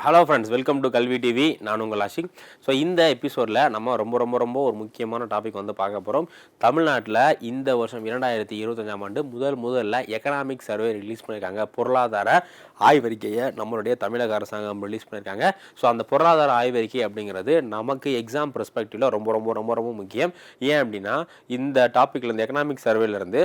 Hello friends welcome to Kalvi TV நான் உங்கள் Ashiq so இந்த எபிசோடில் நம்ம ரொம்ப ரொம்ப ரொம்ப ஒரு முக்கியமான டாபிக் வந்து பார்க்க போகிறோம் தமிழ்நாட்டில் இந்த வருஷம் இரண்டாயிரத்தி இருபத்தஞ்சாம் ஆண்டு முதல் முதல்ல எக்கனாமிக் சர்வே ரிலீஸ் பண்ணியிருக்காங்க பொருளாதார ஆய்வறிக்கையை நம்மளுடைய தமிழக அரசாங்கம் ரிலீஸ் பண்ணியிருக்காங்க ஸோ அந்த பொருளாதார ஆய்வறிக்கை அப்படிங்கிறது நமக்கு எக்ஸாம் பெர்ஸ்பெக்டிவில் ரொம்ப ரொம்ப ரொம்ப ரொம்ப முக்கியம். ஏன் அப்படின்னா இந்த டாப்பிக்கில் இந்த எக்கனாமிக் சர்வேலேருந்து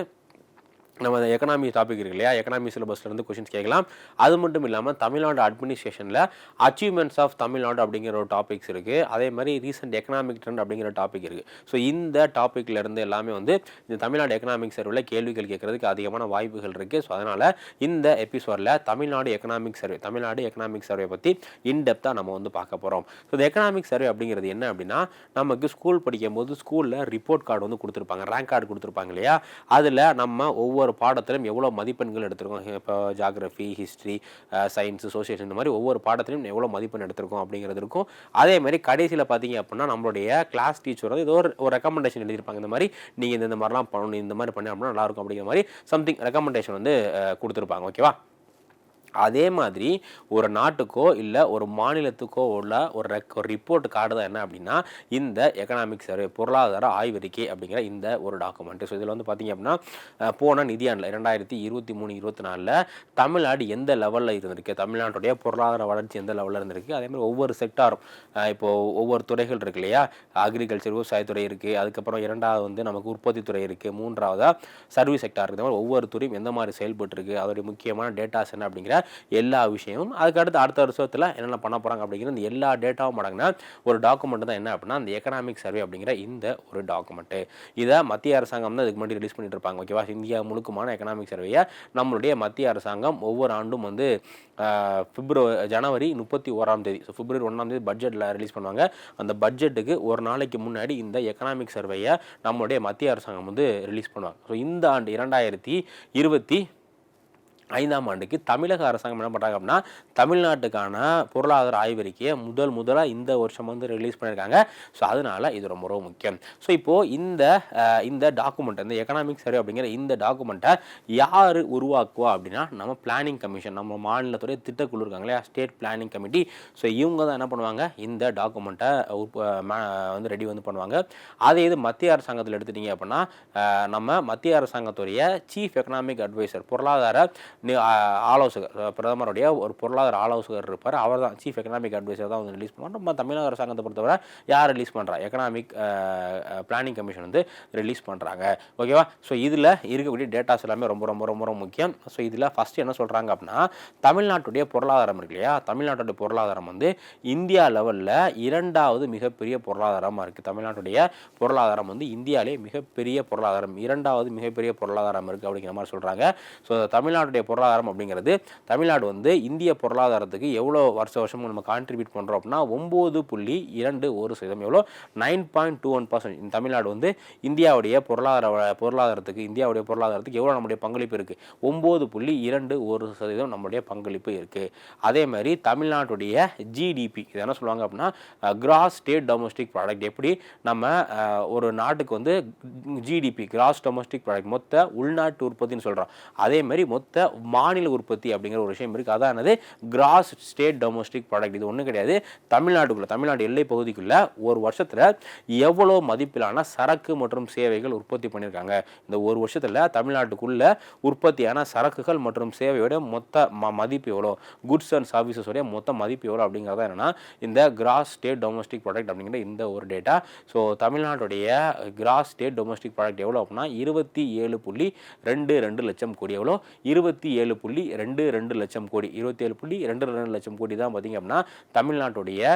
நம்ம அந்த எக்கனாமி டாபிக் இருக்கு இல்லையா? எக்கனாமி சிலபஸ்லேருந்து கொஷின்ஸ் கேட்கலாம். அது மட்டும் இல்லாமல் தமிழ்நாடு அட்மினிஸ்ட்ரேஷனில் அச்சீவ்மெண்ட்ஸ் ஆஃப் தமிழ்நாடு அப்படிங்கிற ஒரு டாபிக்ஸ் இருக்குது அதே மாதிரி ரீசெண்ட் எக்கனாமிக் ட்ரெண்ட் அப்படிங்கிற டாபிக் இருக்குது ஸோ இந்த டாப்பிக்லேருந்து எல்லாமே வந்து இந்த தமிழ்நாடு எக்கனாமிக் சர்வேல கேள்விகள் கேட்கறதுக்கு அதிகமான வாய்ப்புகள் இருக்குது ஸோ அதனால் இந்த எபிசோடில் Tamil Nadu economic survey Tamil Nadu economic survey பற்றி இன்டெப்த்தாக நம்ம வந்து பார்க்க போகிறோம் ஸோ இந்த எக்கனாமிக் சர்வே அப்படிங்கிறது என்ன அப்படின்னா நமக்கு ஸ்கூல் படிக்கும் போது ஸ்கூலில் ரிப்போர்ட் கார்டு வந்து கொடுத்துருப்பாங்க. ரேங்க் கார்டு கொடுத்துருப்பாங்க இல்லையா? அதில் நம்ம ஒவ்வொரு பாடத்திலும் எவ்வளோ மதிப்பெண்கள் எடுத்திருக்கோம்? இப்போ ஜாகிரஃபி ஹிஸ்ட்ரி சயின்ஸு சோசியல் இந்த மாதிரி ஒவ்வொரு பாடத்திலும் எவ்வளோ மதிப்பெண் எடுத்திருக்கோம் அப்படிங்கிறது இருக்கும். அதே மாதிரி கடைசியில் பார்த்தீங்க அப்படின்னா நம்மளுடைய கிளாஸ் டீச்சர் வந்து ஏதோ ஒரு ஒரு ரெக்கமெண்டேஷன் எழுதியிருப்பாங்க. இந்த மாதிரி நீங்கள் இந்த மாதிரிலாம் பண்ணணும் இந்த மாதிரி பண்ணி அப்படின்னா நல்லாயிருக்கும் அப்படிங்கிற மாதிரி சம்திங் ரெக்கமெண்டேஷன் வந்து கொடுத்துருப்பாங்க. ஓகேவா அதே மாதிரி ஒரு நாட்டுக்கோ இல்லை ஒரு மாநிலத்துக்கோ உள்ள ஒரு ரெக் ஒரு ரிப்போர்ட் கார்டு தான் என்ன அப்படின்னா இந்த எக்கனாமிக் சர்வே பொருளாதார ஆய்வறிக்கை அப்படிங்கிற இந்த ஒரு டாக்குமெண்ட் ஸோ இதில் வந்து பார்த்தீங்க அப்படின்னா போன நிதியாண்டில் ரெண்டாயிரத்தி இருபத்தி மூணு இருபத்தி நாலில் தமிழ்நாடு எந்த லெவலில் இருந்திருக்கு? தமிழ்நாட்டுடைய பொருளாதார வளர்ச்சி எந்த லெவலில் இருந்திருக்கு? அதே மாதிரி ஒவ்வொரு செக்டாரும் இப்போது ஒவ்வொரு துறைகள் இருக்கு இல்லையா? அக்ரிகல்ச்சர் விவசாயத்துறை இருக்குது அதுக்கப்புறம் இரண்டாவது வந்து நமக்கு உற்பத்தி துறை இருக்குது மூன்றாவதாக சர்வீஸ் செக்டார் இருக்குது மாதிரி ஒவ்வொரு துறையும் எந்த மாதிரி செயல்பட்டுருக்கு? அதோடைய முக்கியமான டேட்டாஸ் என்ன அப்படிங்கிற எல்லா விஷயமும். அதுக்கடுத்து அடுத்த வருஷத்தில் என்னென்ன பண்ண போகிறாங்க அப்படிங்கிற இந்த எல்லா டேட்டாவும் அடங்கினா ஒரு டாக்குமெண்ட் தான் என்ன அப்படின்னா அந்த எக்கனாமிக் சர்வே அப்படிங்கிற இந்த ஒரு டாக்குமெண்ட்டு இதை மத்திய அரசாங்கம் தான் இதுக்கு முன்னாடி ரிலீஸ் பண்ணிட்டு இருப்பாங்க ஓகேவா இந்தியா முழுக்குமான எக்கனாமிக் சர்வேயை நம்மளுடைய மத்திய அரசாங்கம் ஒவ்வொரு ஆண்டும் வந்து பிப்ரவரி ஜனவரி முப்பத்தி ஓராம் தேதி. ஸோ பிப்ரவரி ஒன்றாம் தேதி பட்ஜெட்டில் ரிலீஸ் பண்ணுவாங்க. அந்த பட்ஜெட்டுக்கு ஒரு நாளைக்கு முன்னாடி இந்த எக்கனாமிக் சர்வேயை நம்மளுடைய மத்திய அரசாங்கம் வந்து ரிலீஸ் பண்ணுவாங்க. ஸோ இந்த ஆண்டு இரண்டாயிரத்தி இருபத்தி ஐந்தாம் ஆண்டுக்கு தமிழக அரசாங்கம் என்ன பண்ணுறாங்க அப்படின்னா தமிழ்நாட்டுக்கான பொருளாதார ஆய்வறிக்கையை முதல் முதலாக இந்த வருஷம் வந்து ரிலீஸ் பண்ணியிருக்காங்க. ஸோ அதனால் இது ரொம்ப ரொம்ப முக்கியம். ஸோ இப்போது இந்த இந்த டாக்குமெண்ட் இந்த எக்கனாமிக் சர்வே அப்படிங்கிற இந்த டாக்குமெண்ட்டை யார் உருவாக்குவா அப்படின்னா நம்ம பிளானிங் கமிஷன் நம்ம மாநிலத்துடைய திட்டக்குழு இருக்காங்க இல்லையா? ஸ்டேட் பிளானிங் கமிட்டி ஸோ இவங்க தான் என்ன பண்ணுவாங்க? இந்த டாக்குமெண்ட்டை வந்து ரெடி வந்து பண்ணுவாங்க. அதே இது மத்திய அரசாங்கத்தில் எடுத்துட்டீங்க அப்படின்னா நம்ம மத்திய அரசாங்கத்துடைய சீஃப் எக்கனாமிக் அட்வைசர் பொருளாதார ஆலோசகர் பிரதமருடைய ஒரு பொருளாதார ஆலோசகர் இருப்பார். அவர் தான் சீஃப் எக்கனாமிக் அட்வைசர் தான் வந்து ரிலீஸ் பண்ணுவாங்க நம்ம தமிழக அரசாங்கத்தை பொறுத்தவரை யார் ரிலீஸ் பண்ணுறா எக்கனாமிக் பிளானிங் கமிஷன் வந்து ரிலீஸ் பண்ணுறாங்க ஓகேவா ஸோ இதில் இருக்கக்கூடிய டேட்டாஸ் எல்லாமே ரொம்ப ரொம்ப ரொம்ப ரொம்ப முக்கியம். ஸோ இதில் ஃபஸ்ட்டு என்ன சொல்கிறாங்க அப்படின்னா தமிழ்நாட்டுடைய பொருளாதாரம் இருக்கு இல்லையா? தமிழ்நாட்டுடைய பொருளாதாரம் வந்து இந்தியா லெவலில் இரண்டாவது மிகப்பெரிய பொருளாதாரமாக இருக்குது தமிழ்நாட்டுடைய பொருளாதாரம் வந்து இந்தியாவிலே மிகப்பெரிய பொருளாதாரம் இரண்டாவது மிகப்பெரிய பொருளாதாரம் இருக்குது அப்படிங்கிற மாதிரி சொல்கிறாங்க ஸோ தமிழ்நாட்டுடைய பொருளாதாரம் அப்படிங்கிறது தமிழ்நாடு வந்து இந்திய பொருளாதாரத்துக்கு எவ்வளோ வருஷ வருஷமும் நம்ம கான்ட்ரிபியூட் பண்ணுறோம் அப்படின்னா ஒம்பது புள்ளி இரண்டு ஒரு சதவீதம். எவ்வளோ? Nine point two one percent Tamil Nadu வந்து இந்தியாவுடைய பொருளாதார பொருளாதாரத்துக்கு இந்தியாவுடைய பொருளாதாரத்துக்கு எவ்வளோ நம்முடைய பங்களிப்பு இருக்குது ஒம்பது புள்ளி இரண்டு ஒரு சதவீதம் நம்முடைய பங்களிப்பு இருக்குது அதே மாதிரி தமிழ்நாட்டுடைய ஜிடிபி இது என்ன சொல்லுவாங்க அப்படின்னா கிராஸ் ஸ்டேட் டொமஸ்டிக் ப்ராடக்ட் எப்படி? நம்ம ஒரு நாட்டுக்கு வந்து ஜிடிபி கிராஸ் டொமஸ்டிக் ப்ராடக்ட் மொத்த உள்நாட்டு உற்பத்தின்னு சொல்கிறோம் அதே மாதிரி மொத்த மாநில உற்பத்தி அப்படிங்கிற ஒரு விஷயம் இருக்குது அதானது கிராஸ் ஸ்டேட் டொமஸ்டிக் ப்ராடக்ட் இது ஒன்றும் கிடையாது. தமிழ்நாட்டுக்குள்ள தமிழ்நாடு எல்லை பகுதிக்குள்ள ஒரு வருஷத்தில் எவ்வளோ மதிப்பிலான சரக்கு மற்றும் சேவைகள் உற்பத்தி பண்ணியிருக்காங்க? இந்த ஒரு வருஷத்தில் தமிழ்நாட்டுக்குள்ள உற்பத்தியான சரக்குகள் மற்றும் சேவையோட மொத்த ம மதிப்பு எவ்வளோ? குட்ஸ் அண்ட் சர்வீசஸோடைய மொத்த மதிப்பு எவ்வளோ அப்படிங்கிறத என்னென்னா இந்த கிராஸ் ஸ்டேட் டொமஸ்டிக் ப்ராடக்ட் அப்படிங்கிற இந்த ஒரு டேட்டா ஸோ தமிழ்நாட்டுடைய கிராஸ் ஸ்டேட் டொமஸ்டிக் ப்ராடக்ட் எவ்வளோ அப்படின்னா இருபத்தி ஏழு புள்ளி ரெண்டு ரெண்டு லட்சம் கோடி எவ்வளோ? இருபத்தி ஏழு புள்ளி ரெண்டு ரெண்டு லட்சம் கோடி இருபத்தி ஏழு புள்ளி ரெண்டு ரெண்டு லட்சம் கோடி தான் பார்த்தீங்க அப்படின்னா தமிழ்நாட்டுடைய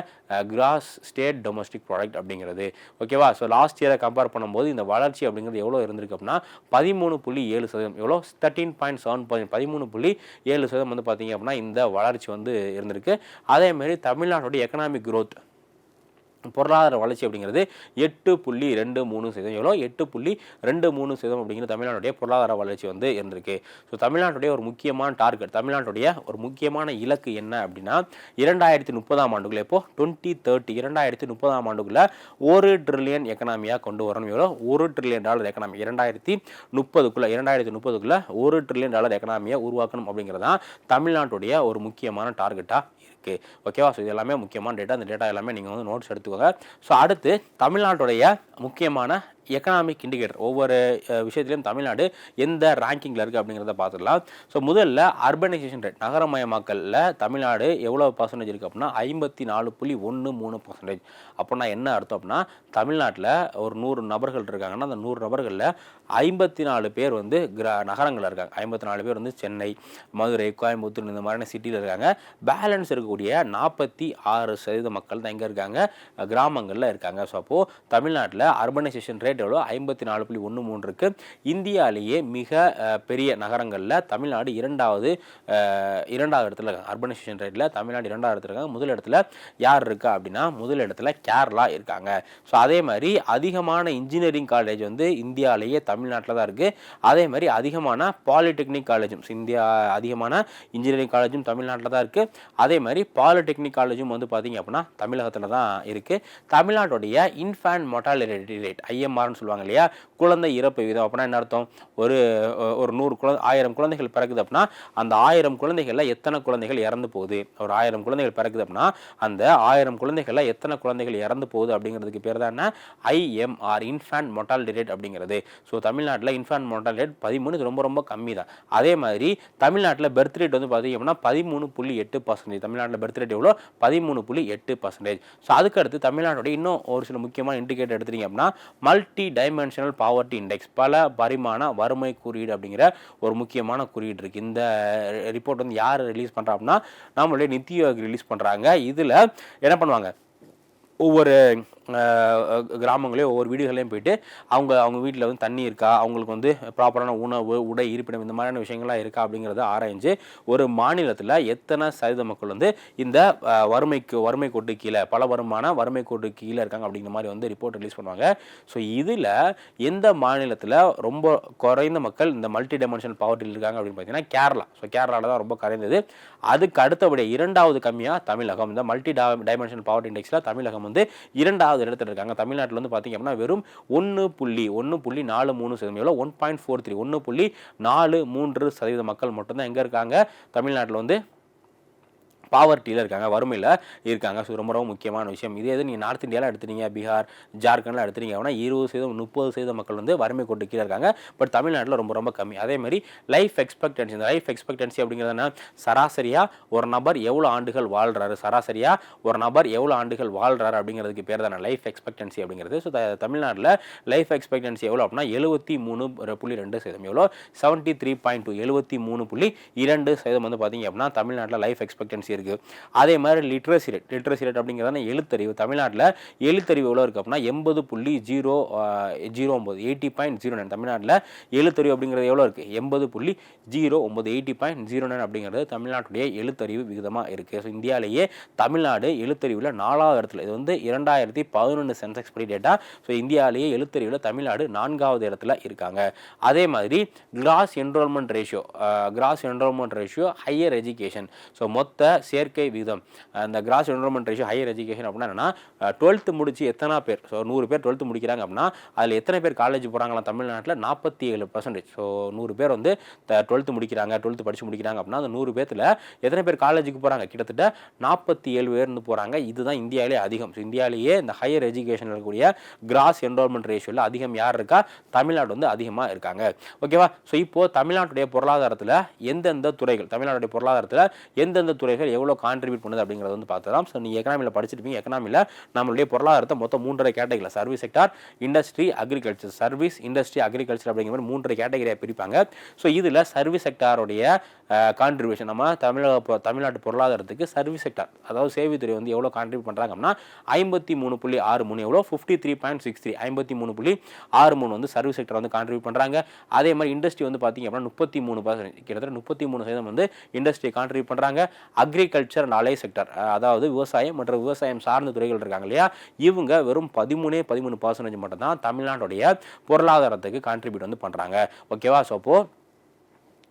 கிராஸ் ஸ்டேட் டொமஸ்டிக் ப்ராடக்ட் அப்படிங்கிறது. ஓகேவா ஸோ லாஸ்ட் இயரை கம்பேர் பண்ணும்போது இந்த வளர்ச்சி அப்படிங்கிறது எவ்வளோ இருந்திருக்கு அப்படின்னா பதிமூணு புள்ளி ஏழு சதவீதம் எவ்வளோ? தேர்ட்டீன் பாயிண்ட் செவன் பாயிண்ட் பதிமூணு புள்ளி ஏழு சதவீதம் வந்து பார்த்தீங்க அப்படின்னா இந்த வளர்ச்சி வந்து இருந்திருக்கு. அதேமாரி தமிழ்நாட்டுடைய எக்கனாமிக் க்ரோத் பொருளாதார வளர்ச்சி அப்படிங்கிறது எட்டு புள்ளி ரெண்டு மூணு சதவீதம். எவ்வளோ? எட்டு புள்ளி ரெண்டு மூணு சதவீதம் அப்படிங்கிற தமிழ்நாட்டுடைய பொருளாதார வளர்ச்சி வந்து இருந்திருக்கு. ஸோ தமிழ்நாட்டுடைய ஒரு முக்கியமான டார்கெட் தமிழ்நாட்டுடைய ஒரு முக்கியமான இலக்கு என்ன அப்படின்னா இரண்டாயிரத்தி முப்பதாம் ஆண்டுக்குள்ள இப்போ டுவெண்ட்டி தேர்ட்டி இரண்டாயிரத்தி முப்பதாம் ஆண்டுக்குள்ள ஒரு ட்ரில்லியன் எக்கனாமியாக கொண்டு வரணும். எவ்வளோ? ஒரு ட்ரில்லியன் டாலர் எக்கனாமி இரண்டாயிரத்தி முப்பதுக்குள்ளே இரண்டாயிரத்தி முப்பதுக்குள்ளே ஒரு ட்ரில்லியன் டாலர் எக்கனாமியை உருவாக்கணும் அப்படிங்கிறது தான் தமிழ்நாட்டுடைய ஒரு முக்கியமான டார்கெட்டாக இருக்குது ஓகேவா ஸோ இது எல்லாமே முக்கியமான டேட்டா அந்த டேட்டா எல்லாமே நீங்கள் வந்து நோட்ஸ் எடுத்துக்கோங்க. ஸோ அடுத்து தமிழ்நாட்டுடைய முக்கியமான எக்கனாமிக் இண்டிகேட்டர் ஒவ்வொரு விஷயத்துலையும் விஷயத்திலையும் தமிழ்நாடு எந்த ரேங்கிங்கில் இருக்குது அப்படிங்கிறத பார்த்துடலாம். ஸோ முதல்ல அர்பனைசேஷன் ரேட் நகரமயமாக்கலில் தமிழ்நாடு எவ்வளோ பர்சன்டேஜ் இருக்குது அப்படின்னா ஐம்பத்தி நாலு புள்ளி ஒன்று மூணு பர்சன்டேஜ் அப்படின்னா என்ன அர்த்தம் அப்படின்னா தமிழ்நாட்டில் ஒரு நூறு நபர்கள் இருக்காங்கன்னா அந்த நூறு நபர்களில் ஐம்பத்தி நாலு பேர் வந்து கிரா நகரங்களில் இருக்காங்க. ஐம்பத்தி நாலு பேர் வந்து சென்னை மதுரை கோயம்புத்தூர் இந்த மாதிரியான சிட்டியில் இருக்காங்க. பேலன்ஸ் இருக்கக்கூடிய நாற்பத்தி ஆறு சதவீத மக்கள் தான் எங்கே இருக்காங்க. கிராமங்களில் இருக்காங்க. ஸோ அப்போது தமிழ்நாட்டில் அர்பனைசேஷன் ரேட் எவ்வளோ? ஐம்பத்தி நாலு புள்ளி ஒன்று மூணு இருக்குது இந்தியாவிலேயே மிக பெரிய நகரங்களில் தமிழ்நாடு இரண்டாவது இரண்டாவது இடத்துல இருக்காங்க. அர்பனைசேஷன் ரேட்டில் தமிழ்நாடு இரண்டாவது இடத்துல இருக்காங்க. முதல் இடத்துல யார் இருக்கா அப்படின்னா முதல் இடத்துல கேரளா இருக்காங்க. ஸோ அதே மாதிரி அதிகமான இன்ஜினியரிங் காலேஜ் வந்து இந்தியாவிலேயே தமிழ் தமிழ்நாட்டில் தான் இருக்குது அதே மாதிரி அதிகமான பாலிடெக்னிக் காலேஜும் இந்தியா அதிகமான இன்ஜினியரிங் காலேஜும் தமிழ்நாட்டில் தான் இருக்குது அதே மாதிரி பாலிடெக்னிக் காலேஜும் வந்து பார்த்திங்க அப்படின்னா தமிழகத்தில் தான் இருக்குது தமிழ்நாட்டுடைய இன்ஃபேண்ட் மொட்டாலிட்டி ரேட் ஐஎம்ஆர்னு சொல்லுவாங்க இல்லையா? குழந்தை இறப்பு வீதம் அப்படின்னா என்ன அர்த்தம்? ஒரு ஒரு நூறு குழந்தை ஆயிரம் குழந்தைகள் பிறக்குது அப்படின்னா அந்த ஆயிரம் குழந்தைகளில் எத்தனை குழந்தைகள் இறந்து போகுது? ஒரு ஆயிரம் குழந்தைகள் பிறக்குது அப்படின்னா அந்த ஆயிரம் குழந்தைகளில் எத்தனை குழந்தைகள் இறந்து போகுது அப்படிங்கிறதுக்கு பேர் தான் என்ன? ஐஎம்ஆர் இன்ஃபேண்ட் மொட்டாலிட்டி ரேட் அப்படிங்கிறது. ஸோ தமிழ்நாட்டில் இன்ஃபான் மோட்டல் ரேட் பதிமூணு இது ரொம்ப ரொம்ப கம்மி தான் அதே மாதிரி தமிழ்நாட்டில் பெர்த் ரேட் வந்து பார்த்தீங்க அப்படின்னா பதிமூணு புள்ளி எட்டு பர்சன்டேஜ் தமிழ்நாட்டில் பர்த் ரேட் எவ்வளோ? பதிமூணு புள்ளி எட்டு பர்சன்டேஜ் ஸோ அதுக்கடுத்து தமிழ்நாட்டோட இன்னும் ஒரு சில முக்கியமான இண்டிகேட்டர் எடுத்துட்டீங்க அப்படின்னா மல்டி டைமென்ஷனல் பாவர்ட்டி இண்டெக்ஸ் பல பரிமாண வறுமை குறியீடு அப்படிங்கிற ஒரு முக்கியமான குறியீடு இருக்குது இந்த ரிப்போர்ட் வந்து யார் ரிலீஸ் பண்ணுறா அப்படின்னா நம்மளுடைய நித்தி ரிலீஸ் பண்ணுறாங்க இதில் என்ன பண்ணுவாங்க? ஒவ்வொரு கிராமங்களையும் ஒவ்வொரு வீடுகளையும் போயிட்டு அவங்க அவங்க வீட்டில் வந்து தண்ணி இருக்கா? அவங்களுக்கு வந்து ப்ராப்பரான உணவு உடை இருப்பிடம் இந்த மாதிரியான விஷயங்கள்லாம் இருக்கா? அப்படிங்கிறத ஆராய்ஞ்சு ஒரு மாநிலத்தில் எத்தனை சதவீத மக்கள் வந்து இந்த வறுமைக்கு வறுமை கோட்டு கீழே பல வருமான வறுமை கோட்டு கீழே இருக்காங்க அப்படிங்கிற மாதிரி வந்து ரிப்போர்ட் ரிலீஸ் பண்ணுவாங்க. ஸோ இதில் எந்த மாநிலத்தில் ரொம்ப குறைந்த மக்கள் இந்த மல்டி டைமென்ஷனல் பாவர்ட்டியில் இருக்காங்க அப்படின்னு பார்த்தீங்கன்னா கேரளா. ஸோ கேரளாவில் தான் ரொம்ப குறைந்தது. அதுக்கு அடுத்தபடியாக இரண்டாவது கம்மியாக தமிழகம். இந்த மல்டி டைமென்ஷனல் பாவர்ட்டி இண்டெக்ஸில் தமிழகம் வந்து இரண்டாவது இடத்துல இருக்காங்க தமிழ்நாட்டில் வந்து பார்த்தீங்க அப்படின்னா வெறும் ஒன்று புள்ளி ஒன்று புள்ளி நாலு மூணு சதவீதம் எவ்வளோ ஒன் பாயிண்ட் ஃபோர் த்ரீ ஒன்று புள்ளி நாலு மூன்று சதவீத மக்கள் மட்டும்தான் எங்கே இருக்காங்க? தமிழ்நாட்டில் வந்து பாவர்ட்டியில் இருக்காங்க வறுமையில் இருக்காங்க. ஸோ ரொம்ப ரொம்ப முக்கியமான விஷயம். இதே இது நீங்கள் நார்த் இந்தியாவில் எடுத்துட்டீங்க பீகார் ஜார்க்கண்டில் எடுத்துட்டீங்க அப்படின்னா இருபது சதவீதம் முப்பது சதவீதம் மக்கள் வந்து வறுமை கொண்டு கீழே இருக்காங்க. பட் தமிழ்நாட்டில் ரொம்ப ரொம்ப கம்மி. அதே மாதிரி லைஃப் எக்ஸ்பெக்டன்சி இந்த லைஃப் எக்ஸ்பெக்டன்சி அப்படிங்கிறது என்ன சராசரியாக ஒரு நபர் எவ்வளோ ஆண்டுகள் வாழ்கிறாரு சராசரியாக ஒரு நபர் எவ்வளோ ஆண்டுகள் வாழ்கிறாரு அப்படிங்கிறதுக்கு பேர் தானே லைஃப் எக்ஸ்பெக்டன்சி அப்படிங்கிறது. ஸோ தமிழ்நாட்டில் லைஃப் எக்ஸ்பெக்டன்சி எவ்வளோ அப்படின்னா எழுபத்தி மூணு புள்ளி ரெண்டு சதவீதம். எவ்வளோ செவன்ட்டி த்ரீ பாயிண்ட் டூ எழுபத்தி மூணு புள்ளி இரண்டு சதவீதம் வந்து பார்த்தீங்க அப்படின்னா தமிழ்நாட்டில் லைஃப் எக்ஸ்பெக்டன்சி இருக்குது அதே மாதிரி லிட்ரஸி ரேட் லிட்ரஸி ரேட் அப்படிங்கிறதான எழுத்தறிவு. தமிழ்நாட்டில் எழுத்தறிவு எவ்வளோ இருக்குது அப்படின்னா எண்பது புள்ளி ஜீரோ ஜீரோ ஒம்பது எயிட்டி பாயிண்ட் ஜீரோ நைன். தமிழ்நாட்டில் எழுத்தறிவு அப்படிங்கிறது எவ்வளோ இருக்குது எண்பது புள்ளி ஜீரோ ஒம்பது எயிட்டி பாயிண்ட் ஜீரோ நைன் அப்படிங்கிறது தமிழ்நாட்டுடைய எழுத்தறிவு விகிதமாக இருக்குது ஸோ இந்தியாவிலேயே தமிழ்நாடு எழுத்தறிவில் நாலாவது இடத்துல இது வந்து இரண்டாயிரத்தி பதினொன்று சென்செக்ஸ் படி டேட்டா ஸோ இந்தியாவிலேயே எழுத்தறிவில் தமிழ்நாடு நான்காவது இடத்துல இருக்காங்க. அதே மாதிரி gross enrolment ratio gross enrolment ratio higher education so மொத்த சேர்க்கை விகிதம். அந்த gross enrolment ratio higher education அப்படின்னா என்னன்னா டுவெல்த்து முடிச்சு எத்தனை பேர்? ஸோ நூறு பேர் டுவெல்த்து முடிக்கிறாங்க அப்படின்னா அதில் எத்தனை பேர் காலேஜ் போகிறாங்களா தமிழ்நாட்டில்? நாற்பத்தி ஏழு பர்சன்டேஜ் ஸோ நூறு பேர் வந்து டுவெல்த்து முடிக்கிறாங்க டுவெல்த்து படித்து முடிக்கிறாங்க அப்படின்னா அந்த நூறு பேர்த்தில் எத்தனை பேர் காலேஜுக்கு போகிறாங்க கிட்டத்தட்ட நாற்பத்தி ஏழு பேர்னு போகிறாங்க இதுதான் இந்தியாவிலே அதிகம். ஸோ இந்தியாவிலேயே இந்த ஹையர் எஜுகேஷன் இருக்கக்கூடிய கிராஸ் என்ரோல்மெண்ட் ரேஷியோவில் அதிகம் யார் இருக்கா? தமிழ்நாடு வந்து அதிகமாக இருக்காங்க. ஓகேவா ஸோ இப்போது தமிழ்நாட்டுடைய பொருளாதாரத்தில் எந்தெந்த துறைகள் தமிழ்நாட்டுடைய பொருளாதாரத்தில் எந்தெந்த துறைகள் எவ்வளோ கான்ட்ரிபியூட் பண்ணுது அப்படிங்கிறத வந்து பார்த்துலாம் ஸோ நீங்கள் எக்கனாமியில் படிச்சிருப்பீங்க எக்கனாமியில் நம்மளுடைய பொருளாதாரத்தை மொத்தம் மூன்றரை கேட்டகரியில் service sector industry agriculture service industry agriculture அப்படிங்கிற மாதிரி மூன்றரை கேட்டகரியாக பிரிப்பாங்க. ஸோ இதில் சர்வீஸ் செக்டாருடைய கான்ட்ரிபியூஷன் நம்ம தமிழக தமிழ்நாட்டு பொருளாதாரத்துக்கு சர்வீஸ் செக்டர் அதாவது சேவைத்துறை வந்து எவ்வளோ கான்ட்ரிபியூட் பண்ணுறாங்க அப்படின்னா ஐம்பத்தி மூணு புள்ளி ஆறு மூணு எவ்வளோ fifty three point six three ஐம்பத்தி மூணு புள்ளி ஆறு மூணு வந்து சர்வீஸ் செக்டர் வந்து கான்ட்ரிபியூட் பண்ணுறாங்க அதே மாதிரி இண்டஸ்ட்ரி வந்து பார்த்திங்க அப்படின்னா முப்பத்தி மூணு பர்சன்ட் கிட்டத்தட்ட முப்பத்தி மூணு சதவீதம் வந்து இண்டஸ்ட்ரி கான்ட்ரிபியூட் பண்ணுறாங்க அக்ரிகல்ச்சர் அண்ட் அலை செக்டர் அதாவது விவசாயம் மற்றும் விவசாயம் சார்ந்த துறைகள் இருக்காங்க இல்லையா? இவங்க வெறும் பதிமூணே பதிமூணு பர்சன்டேஜ் மட்டும் தான் தமிழ்நாட்டுடைய பொருளாதாரத்துக்கு கான்ட்ரிபியூட் வந்து பண்ணுறாங்க ஓகேவா ஸோ அப்போது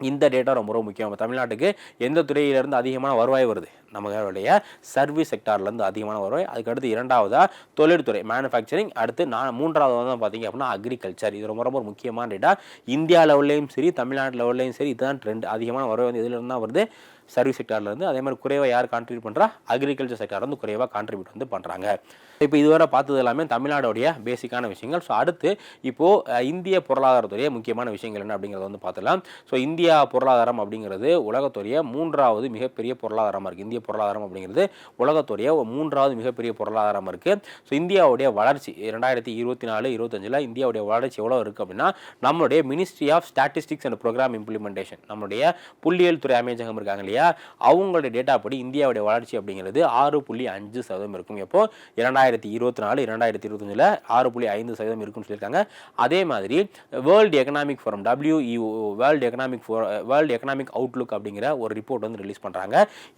இந்த டேட்டா ரொம்ப ரொம்ப முக்கியம். நம்ம தமிழ்நாட்டுக்கு எந்த துறையிலேருந்து அதிகமான வருவாய் வருது? நம்மளுடைய சர்வீஸ் செக்டார்லேருந்து அதிகமான வருவாய். அதுக்கடுத்து இரண்டாவதாக தொழில்துறை மேனுஃபேக்சரிங் அடுத்து நான் மூன்றாவது தான் பார்த்தீங்க அப்படின்னா அக்ரிகல்ச்சர் இது ரொம்ப ரொம்ப முக்கியமான டேட்டா இந்தியா லெவல்லையும் சரி தமிழ்நாடு லெவல்லையும் சரி இதுதான் ட்ரெண்ட் அதிகமான வருவாய் வந்து இதிலிருந்து தான் வருது? சர்வீஸ் செக்டார்லேருந்து அதே மாதிரி குறைவாக யார் கான்ட்ரிபியூட் பண்ணுறா அக்ரிகல்ச்சர் செக்டார் வந்து குறைவாக கான்ட்ரிபியூட் வந்து பண்ணுறாங்க இப்போ இதுவரை பார்த்தது எல்லாமே தமிழ்நாடோடைய பேசிக்கான விஷயங்கள். ஸோ அடுத்து இப்போது இந்திய பொருளாதாரத்துடைய முக்கியமான விஷயங்கள் என்ன அப்படிங்கிறத வந்து பார்த்துலாம் ஸோ இந்தியா பொருளாதாரம் அப்படிங்கிறது உலகத்துடைய மூன்றாவது மிகப்பெரிய பொருளாதாரமாக இருக்குது இந்திய பொருளாதாரம் அப்படிங்கிறது உலகத்துடைய மூன்றாவது மிகப்பெரிய பொருளாதாரமாக இருக்குது ஸோ இந்தியாவுடைய வளர்ச்சி ரெண்டாயிரத்தி இருபத்தி நாலு இருபத்தஞ்சில் இந்தியாவுடைய வளர்ச்சி எவ்வளோ இருக்குது அப்படின்னா நம்மளுடைய ministry of statistics and programme implementation நம்மளுடைய புள்ளியியல் துறை அமைச்சகம் இருக்காங்க இல்லையா? அவங்களுடைய டேட்டா படி இந்தியாவுடைய வளர்ச்சி அப்படிங்கிறது ஆறு புள்ளி அஞ்சு சதவீதம் இருக்கும். எப்போ? இரண்டாயிரத்தி இருபத்தி நாலு இரண்டாயிரத்தி இருபத்தஞ்சில் ஆறு புள்ளி ஐந்து சதவீதம் இருக்குன்னு சொல்லியிருக்காங்க. அதே மாதிரி world economic forum WEO world economic ஃபோ வேர்ல்டு எக்கனாமிக் அவுட்லுக் அப்படிங்கிற ஒரு ரிப்போர்ட் வந்து ரிலீஸ் பண்ணுறாங்க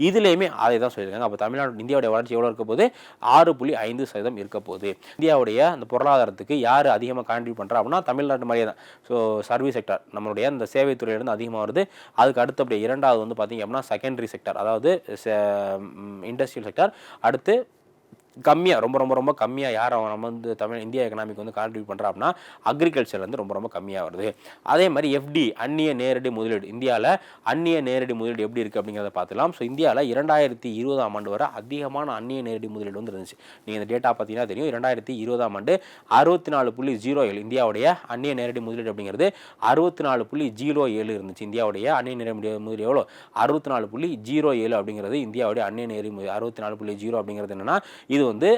இதுலேயுமே அதை தான் சொல்லியிருக்காங்க. அப்போ தமிழ்நாடு இந்தியாவுடைய வளர்ச்சி எவ்வளோ இருக்க போது ஆறு புள்ளி ஐந்து சதவீதம் இருக்க போகுது. இந்தியாவுடைய அந்த பொருளாதாரத்துக்கு யார் அதிகமாக கான்ட்ரிபியூட் பண்ணுறா அப்படின்னா தமிழ்நாட்டு மாதிரியே தான். ஸோ சர்வீஸ் செக்டார் நம்மளுடைய அந்த சேவைத்துறையிலேருந்து அதிகமாக வருது. அதுக்கு அடுத்தபடி இரண்டாவது வந்து பார்த்திங்க அப்படின்னா செகண்டரி செக்டார் அதாவது இண்டஸ்ட்ரியல் செக்டார் அடுத்து கம்மியாக ரொம்ப ரொம்ப ரொம்ப கம்மியாக யார் அவன் நம்ம வந்து தமிழ் இந்தியா எக்கனாமிக் வந்து கான்ட்ரிபியூட் பண்ணுறா அப்படின்னா அக்ரிகல்ச்சர் வந்து ரொம்ப ரொம்ப கம்மியாக வருது. அதே மாதிரி எஃப்டி அந்நிய நேரடி முதலீடு. இந்தியாவில் அந்நிய நேரடி முதலீடு எப்படி இருக்குது அப்படிங்கிறத பார்த்துலாம் ஸோ இந்தியாவில் இரண்டாயிரத்தி இருபதாம் ஆண்டு வரை அதிகமான அந்நிய நேரடி முதலீடு வந்து இருந்துச்சு. நீங்கள் இந்த டேட்டா பார்த்தீங்கன்னா தெரியும். இரண்டாயிரத்தி இருபதாம் ஆண்டு அறுபத்தி நாலு புள்ளி ஜீரோ ஏழு இந்தியாவுடைய அந்நிய நேரடி முதலீடு அப்படிங்கிறது அறுபத்தி நாலு புள்ளி ஜீரோ ஏழு இருந்துச்சு. இந்தியாவுடைய அந்நிய நேரடி முதலீடு எவ்வளோ? அறுபத்தி நாலு புள்ளி ஜீரோ ஏழு அப்படிங்கிறது இந்தியாவுடைய அந்நிய நேரடி அறுபத்தி நாலு புள்ளி ஜீரோ அப்படிங்கிறது என்னன்னா இது வந்து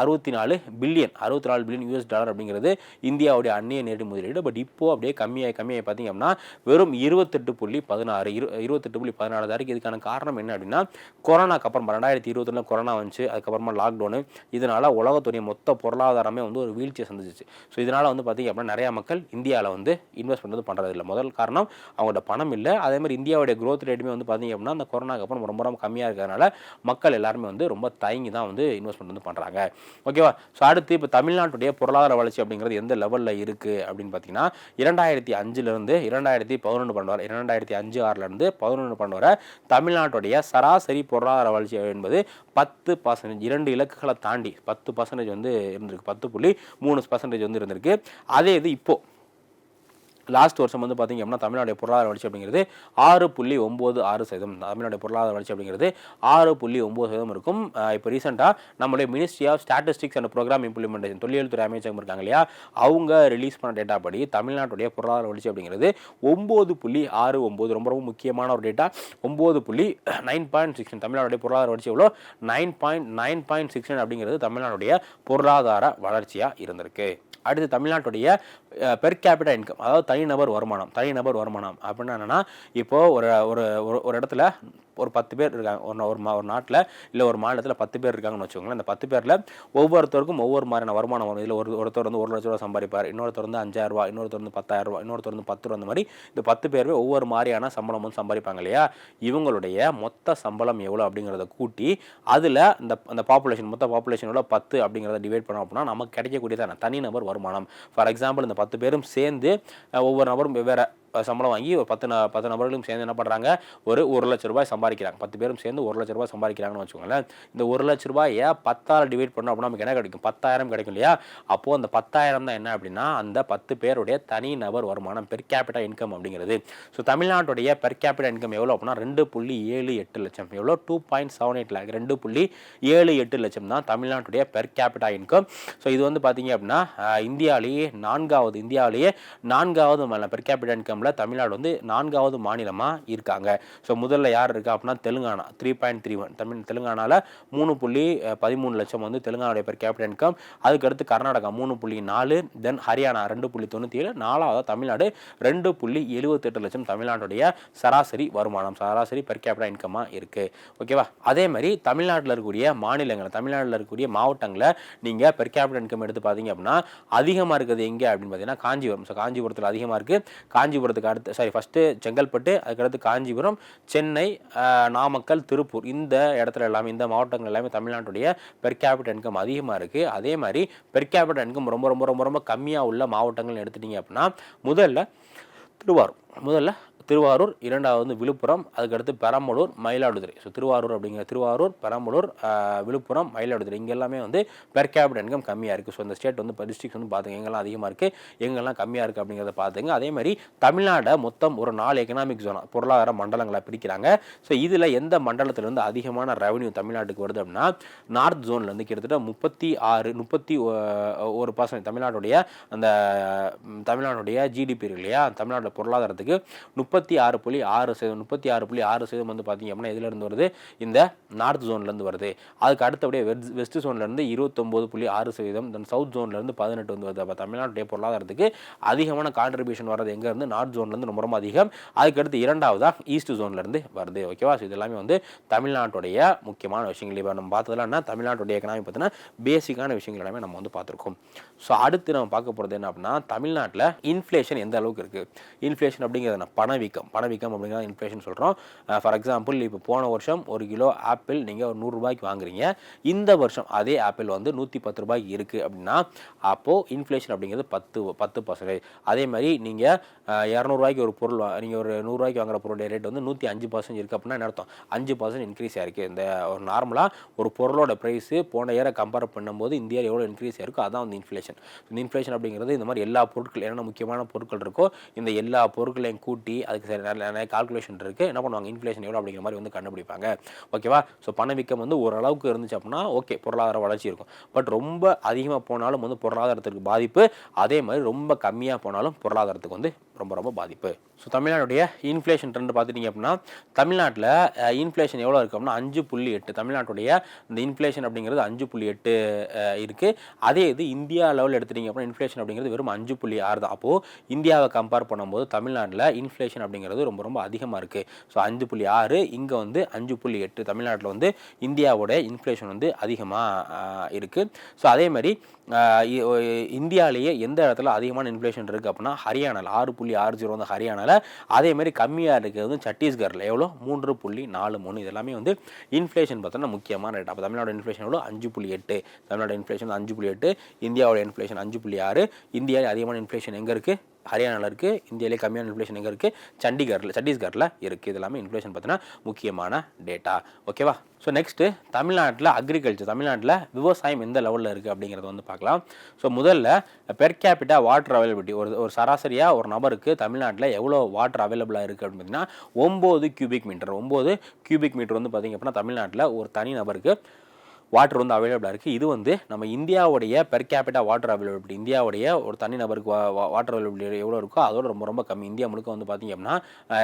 அறுபத்தி நாலு பில்லியன் அறுபத்தி நாலு பில்லியன் யூஎஸ் டாலர் அப்படிங்கிறது இந்தியாவுடைய அந்நிய நேரடி முதலீடு. பட் இப்போ அப்படியே கம்மியாக கம்மியாக பார்த்தீங்க அப்படின்னா வெறும் இருபத்தெட்டு புள்ளி பதினாறு இரு இருபத்தெட்டு புள்ளி பதினாறு தான் இருக்குது இதுக்கான காரணம் என்ன அப்படின்னா கொரோனாக்கு அப்புறம் ரெண்டாயிரத்தி இருபத்தொன்னில் கொரோனா வந்துச்சு அதுக்கப்புறமா லாக்டவுனு இதனால் உலகத்துடைய மொத்த பொருளாதாரமே வந்து ஒரு வீழ்ச்சியை சந்திச்சிச்சு. ஸோ இதனால் வந்து பார்த்திங்க அப்படின்னா நிறையா மக்கள் இந்தியாவில் வந்து இன்வெஸ்ட் பண்ணுறது பண்ணுறது இல்லை முதல் காரணம் அவங்களோட பணம் இல்லை. அதே மாதிரி இந்தியாவுடைய க்ரோத் ரேட்டுமே வந்து பார்த்திங்க அப்படின்னா அந்த கொரோனாக்கு அப்புறம் ரொம்ப ரொம்ப கம்மியாக இருக்கிறதுனால மக்கள் எல்லாருமே வந்து ரொம்ப தயங்கி தான் வந்து இன்வெஸ்ட்மெண்ட் வந்து பண்ணுறாங்க ஓகேவா ஸோ அடுத்து இப்போ தமிழ்நாட்டுடைய பொருளாதார வளர்ச்சி அப்படிங்கிறது எந்த லெவலில் இருக்குது அப்படின்னு பார்த்தீங்கன்னா இரண்டாயிரத்தி அஞ்சுலேருந்து இரண்டாயிரத்தி பதினொன்று பன்னெண்டு வரை இரண்டாயிரத்தி அஞ்சு ஆறுலேருந்து பதினொன்று பன்னெண்டு வரை தமிழ்நாட்டுடைய சராசரி பொருளாதார வளர்ச்சி என்பது பத்து பர்சன்டேஜ் இரண்டு இலக்குகளை தாண்டி பத்து பர்சன்டேஜ் வந்து இருந்திருக்கு. பத்து புள்ளி மூணு பர்சன்டேஜ் வந்து இருந்திருக்கு. அதே இது இப்போது லாஸ்ட் வருஷம் வந்து பார்த்திங்க அப்படின்னா தமிழ்நாடு பொருளாதார வளர்ச்சி அப்படிங்கிறது ஆறு புள்ளி ஒம்பது ஆறு சதவீதம். தமிழ்நாடு பொருளாதார வளர்ச்சி அப்படிங்கிறது ஆறு புள்ளி ஒம்பது சதவீதம் இருக்கும். இப்போ ரீசெண்டாக நம்மளுடைய ministry of statistics and programme implementation தொழில் துறை அமைச்சகம் இருக்காங்க இல்லையா? அவங்க ரிலீஸ் பண்ண டேட்டா படி தமிழ்நாட்டுடைய பொருளாதார வளர்ச்சி அப்படிங்கிறது ஒம்பது புள்ளி ஆறு ஒம்பது ரொம்ப ரொம்ப முக்கியமான ஒரு டேட்டா ஒம்பது புள்ளி நைன் பாயிண்ட் சிக்ஸ் தமிழ்நாடுடைய பொருளாதார வளர்ச்சி எவ்வளோ? Nine point nine point six அப்படிங்கிறது தமிழ்நாடுடைய பொருளாதார வளர்ச்சியாக இருந்திருக்கு. அடுத்து தமிழ்நாட்டுடைய பெர் கேபிட்டா இன்கம் அதாவது தனிநபர் வருமானம் தனிநபர் வருமானம் அப்படின்னா என்னென்னா இப்போது ஒரு ஒரு ஒரு- ஒரு இடத்துல ஒரு பத்து பேர் இருக்காங்க. ஒரு ஒரு மா ஒரு நாட்டில் இல்லை ஒரு மாநிலத்தில் பத்து பேர் இருக்காங்கன்னு வச்சுக்கோங்களேன். அந்த பத்து பேரில் ஒவ்வொருத்தருக்கும் ஒவ்வொரு மாதிரியான வருமானம் வரும். இதில் ஒரு ஒருத்தர் வந்து ஒரு லட்ச ரூபா சம்பாதிப்பார். இன்னொருத்தர் வந்து அஞ்சாயிரம் ரூபா இன்னொருத்தர் வந்து பத்தாயிரம் ரூபா இன்னொருத்தர் வந்து பத்து ரூபா அந்த மாதிரி இந்த பத்து பேருமே ஒவ்வொரு மாதிரியான சம்பளம் வந்து சம்பாதிப்பாங்க இல்லையா? இவங்களுடைய மொத்த சம்பளம் எவ்வளோ அப்படிங்கிறத கூட்டி அதில் இந்த அந்த பாப்புலேஷன் மொத்த பாப்புலேஷனோட பத்து அப்படிங்கிறத டிவைட் பண்ணோம் அப்படின்னா நமக்கு கிடைக்கக்கூடியதான தனி நபர் வருமானம். ஃபார் எக்ஸாம்பிள் இந்த பத்து பேரும் சேர்ந்து ஒவ்வொரு நபரும் வெவ்வேறு சம்பளம் வாங்கி ஒரு பத்து ந பத்து நபர்களும் சேர்ந்து என்ன பண்ணுறாங்க ஒரு ஒரு லட்ச ரூபாய் சம்பாதிக்கிறாங்க. பத்து பேரும் சேர்ந்து ஒரு லட்ச ரூபாய் சம்பாதிக்கிறாங்கன்னு வச்சுக்கோங்களேன். இந்த ஒரு லட்ச ரூபாயை பத்தால் டிவைட் பண்ணோம் அப்படின்னா நமக்கு என்ன கிடைக்கும்? பத்தாயிரம் கிடைக்கும் இல்லையா? அப்போது அந்த பத்தாயிரம் தான் என்ன அப்படின்னா அந்த பத்து பேருடைய தனி நபர் வருமானம் பெர் கேபிட்டா இன்கம் அப்படிங்கிறது. ஸோ தமிழ்நாட்டுடைய பெர் கேபிட்டா இன்கம் எவ்வளோ அப்படின்னா ரெண்டு புள்ளி ஏழு எட்டு லட்சம். எவ்வளோ? Two point seven eight lakh ரெண்டு புள்ளி ஏழு எட்டு லட்சம் தான் தமிழ்நாட்டுடைய பெர் கேபிட்டா இன்கம் ஸோ இது வந்து பார்த்தீங்க அப்படின்னா இந்தியாவிலேயே நான்காவது இந்தியாவிலேயே நான்காவது பெர் கேபிட்டா இன்கமில் தமிழ்நாடு வந்து நான்காவது மாநிலமாக இருக்காங்க. ஸோ முதல்ல யார் இருக்கா அப்படின்னா Telangana. Three point three one Tamil தெலுங்கானாவில் மூணு புள்ளி பதிமூணு லட்சம் வந்து தெலுங்கானாவுடைய பெர் கேபிட்டல் இன்கம் அதுக்கடுத்து கர்நாடகா மூணு புள்ளி நாலு தென் ஹரியானா ரெண்டு புள்ளி தொண்ணூற்றி ஏழு நாலாவது தமிழ்நாடு ரெண்டு புள்ளி எழுபத்தெட்டு லட்சம் தமிழ்நாட்டுடைய சராசரி வருமானம் சராசரி பெர் கேபிட்டல் இன்கமாக இருக்குது ஓகேவா அதே மாதிரி தமிழ்நாட்டில் இருக்கக்கூடிய மாநிலங்கள் தமிழ்நாட்டில் இருக்கக்கூடிய மாவட்டங்களில் நீங்கள் பெர் கேபிட்டல் இன்கம் எடுத்து பார்த்தீங்க அப்படின்னா அதிகமாக இருக்கிறது எங்கே அப்படின்னு பார்த்தீங்கன்னா காஞ்சிபுரம். ஸோ காஞ்சிபுரத்தில் அதிகமாக இருக்குது அதுக்கு அடுத்து சாரி ஃபஸ்ட்டு செங்கல்பட்டு அதுக்கடுத்து காஞ்சிபுரம் சென்னை நாமக்கல் திருப்பூர். இந்த இடத்துல எல்லாமே இந்த மாவட்டங்கள் எல்லாமே தமிழ்நாட்டுடைய பெர் கேபிட்டல் இன்கம் அதிகமாக இருக்குது அதே மாதிரி பெர் கேபிட்டல் இன்கம் ரொம்ப ரொம்ப ரொம்ப ரொம்ப கம்மியாக உள்ள மாவட்டங்கள்னு எடுத்துட்டீங்க அப்படின்னா முதல்ல திருவாரூர். முதல்ல திருவாரூர் இரண்டாவது வந்து விழுப்புரம் அதுக்கடுத்து பெரம்பலூர் மயிலாடுதுறை. ஸோ திருவாரூர் அப்படிங்கிற திருவாரூர் பெரம்பலூர் விழுப்புரம் மயிலாடுதுறை. இங்கே எல்லாமே வந்து பெர் கேபிட் இன்கம் கம்மியாக இருக்குது ஸோ இந்த ஸ்டேட் வந்து டிஸ்ட்ரிக்ஸ் வந்து பார்த்துங்க எங்கெல்லாம் அதிகமாக இருக்குது எங்கெல்லாம் கம்மியாக இருக்குது அப்படிங்கிறத பார்த்துங்க அதே மாதிரி தமிழ்நாடை மொத்தம் ஒரு நாலு எக்கனாமிக் ஜோனா பொருளாதார மண்டலங்களை பிரிக்கிறாங்க. ஸோ இதில் எந்த மண்டலத்திலேருந்து அதிகமான ரெவன்யூ தமிழ்நாட்டுக்கு வருது அப்படின்னா நார்த் ஜோன்லேருந்து கிட்டத்தட்ட முப்பத்தி ஆறு முப்பத்தி ஒரு பர்சன்ட் தமிழ்நாட்டுடைய அந்த தமிழ்நாடுடைய தமிழ்நாட்டுடைய ஜிடிபி இருக்கு இல்லையா? தமிழ்நாடு பொருளாதாரத்துக்கு முப்பத்தி ஆறு புள்ளி ஆறு சதவீதம் முப்பத்தி ஆறு புள்ளி ஆறு சதவீதம் வந்து பார்த்தீங்க அப்படின்னா எதுலேருந்து வருது. இந்த நார்த் ஜோன்லேருந்து வருது. அதுக்கு அடுத்தபடியே வெஸ்ட் வெஸ்ட் ஜோன்லேருந்து இருபத்தொம்போது புள்ளி ஆறு சதவீதம் தென் சவுத் ஜோன்லேருந்து பதினெட்டு வந்து வருது. அப்போ தமிழ்நாட்டுடைய பொருளாதாரத்துக்கு அதிகமான கான்ட்ரிபியூஷன் வர்றது எங்கேருந்து நார்த் ஜோன்லேருந்து ரொம்ப ரொம்ப அதிகம். அதுக்கடுத்து இரண்டாவதாக ஈஸ்ட் ஜோன்லேருந்து வருது. ஓகேவா ஸோ இது எல்லாமே வந்து தமிழ்நாட்டுடைய முக்கியமான விஷயங்கள். இப்போ நம்ம பார்த்ததுலாம் என்ன? தமிழ்நாட்டுடைய எக்கனாமி பார்த்தீங்கன்னா பேசிக்கான விஷயங்கள் எல்லாமே நம்ம வந்து பார்த்துருக்கோம். ஸோ அடுத்து நம்ம பார்க்க போகிறது என்ன அப்படின்னா தமிழ்நாட்டில் இன்ஃப்ளேஷன் எந்த அளவுக்கு இருக்குது இன்ஃப்ளேஷன் அப்படி அப்படிங்கிறது என்ன பணவீக்கம் பணவீக்கம் அப்படிங்கிறத இன்ஃப்ளேஷன் சொல்கிறோம் ஃபார் எக்ஸாம்பிள் இப்போ போன வருஷம் ஒரு கிலோ ஆப்பிள் நீங்கள் ஒரு நூறுரூபாய்க்கு வாங்குறீங்க. இந்த வருஷம் அதே ஆப்பிள் வந்து நூற்றி பத்து ரூபாய்க்கு இருக்குது அப்படின்னா அப்போது இன்ஃப்ளேஷன் அப்படிங்கிறது பத்து பத்து பர்சன்டேஜ் அதே மாதிரி நீங்கள் இரநூறுவாய்க்கு ஒரு பொருள் நீங்கள் ஒரு நூறுரூவாய்க்கு வாங்குற பொருளுடைய ரேட் வந்து நூற்றி அஞ்சு பர்சன்ட் இருக்குது அப்படின்னா என்ன அர்த்தம்? அஞ்சு பர்சன்ட் இன்க்ரீஸ் ஆயிருக்கு. இந்த ஒரு நார்மலாக ஒரு பொருளோட ப்ரைஸு போன இயரை கம்பேர் பண்ணும்போது இந்தியாவில் எவ்வளோ இன்க்ரீஸ் ஆயிருக்கோ அதான் வந்து இன்ஃப்ளேஷன் இந்த இன்ஃப்ளேஷன் அப்படிங்கிறது இந்த மாதிரி எல்லா பொருட்கள் என்னென்ன முக்கியமான பொருட்கள் இருக்கோ இந்த எல்லா பொருட்களையும் கூட்டி அதுக்கு சரி நிறைய கால்குலேஷன் இருக்குது என்ன பண்ணுவாங்க? இன்ஃப்ளேஷன் எவ்வளோ அப்படிங்கிற மாதிரி வந்து கண்டுபிடிப்பாங்க. ஓகேவா ஸோ பணவீக்கம் வந்து ஓரளவுக்கு இருந்துச்சு அப்படின்னா ஓகே பொருளாதார வளர்ச்சி இருக்கும். பட் ரொம்ப அதிகமாக போனாலும் வந்து பொருளாதாரத்துக்கு பாதிப்பு. அதே மாதிரி ரொம்ப கம்மியாக போனாலும் பொருளாதாரத்துக்கு வந்து ரொம்ப ரொம்ப பாதிப்பு. ஸோ தமிழ்நாடுடைய இன்ஃப்ளேஷன் ட்ரெண்ட் பார்த்துட்டிங்க அப்படின்னா தமிழ்நாட்டில் இன்ஃப்ளேஷன் எவ்வளோ இருக்குது அப்படின்னா அஞ்சு புள்ளி எட்டு. தமிழ்நாட்டுடைய இந்த இன்ஃப்ளேஷன் அப்படிங்கிறது அஞ்சு புள்ளி எட்டு இருக்குது அதே இது இந்தியா லெவலில் எடுத்துட்டிங்க அப்படின்னா இன்ஃப்ளேஷன் அப்படிங்கிறது வெறும் அஞ்சு புள்ளி ஆறு தான். அப்போது இந்தியாவை கம்பேர் பண்ணும்போது தமிழ்நாட்டில் இன்ஃப்ளேஷன் அப்படிங்கிறது ரொம்ப ரொம்ப அதிகமாக இருக்குது ஸோ அஞ்சு புள்ளி ஆறு இங்கே வந்து அஞ்சு புள்ளி எட்டு. தமிழ்நாட்டில் வந்து இந்தியாவோட இன்ஃப்ளேஷன் வந்து அதிகமாக இருக்குது ஸோ அதே மாதிரி இந்தியாவிலேயே எந்த இடத்துல அதிகமான இன்ஃப்ளேஷன் இருக்குது அப்படின்னா ஹரியானாவில் ஆறு புள்ளி ஆறு ஜீரோ வந்து ஹரியானாவில் அதே மாதிரி கம்மியாக இருக்கிறது வந்து சத்தீஸ்கரில். எவ்வளோ? மூன்று புள்ளி நாலு மூணு. இதெல்லாமே வந்து இன்ஃப்ளேஷன் பார்த்தோன்னா முக்கியமான ரேட் அப்போ தமிழ்நாடு இன்ஃப்ளேஷன் எவ்வளோ? அஞ்சு புள்ளி எட்டு. தமிழ்நாடு இன்ஃப்ளேஷன் அஞ்சு புள்ளி எட்டு. இந்தியாவோட இன்ஃப்ளேஷன் அஞ்சு புள்ளி ஆறு. இந்தியாவில் அதிகமான இன்ஃப்ளேஷன் எங்கே இருக்குது ஹரியானாவில் இருக்குது இந்தியாவிலே கம்மியான இன்ஃப்ளேஷன் எங்கே இருக்குது சண்டிகரில் சத்தீஸ்கரில் இருக்குது இது எல்லாமே இன்ஃப்ளேஷன் பார்த்தீங்கன்னா முக்கியமான டேட்டா ஓகேவா ஸோ நெக்ஸ்ட்டு தமிழ்நாட்டில் அக்ரிகல்ச்சர் தமிழ்நாட்டில் விவசாயம் எந்த லெவலில் இருக்குது அப்படிங்கிறத வந்து பார்க்கலாம். ஸோ முதல்ல பெர் கேபிட்டா வாட்டர் அவைலபிலிட்டி ஒரு ஒரு சராசரியாக ஒரு நபருக்கு தமிழ்நாட்டில் எவ்வளோ வாட்டர் அவைலபிளாக இருக்குது அப்படின்னு பார்த்தீங்கன்னா ஒம்பது கியூபிக் மீட்டர் ஒம்பது கியூபிக் மீட்டர் வந்து பார்த்திங்க அப்படின்னா தமிழ்நாட்டில் ஒரு தனி நபருக்கு வாட்டர் வந்து அவைலபிளாக இருக்குது இது வந்து நம்ம இந்தியாவுடைய பெர் கேபிட்டா வாட்டர் அவைலபிலிட்டி இந்தியாவுடைய ஒரு தனி நபருக்கு வாட்டர் அவைலபிலிட்டி எவ்வளோ இருக்கோ அதோட ரொம்ப ரொம்ப கம்மி. இந்தியா முழுக்க வந்து பார்த்திங்க அப்படின்னா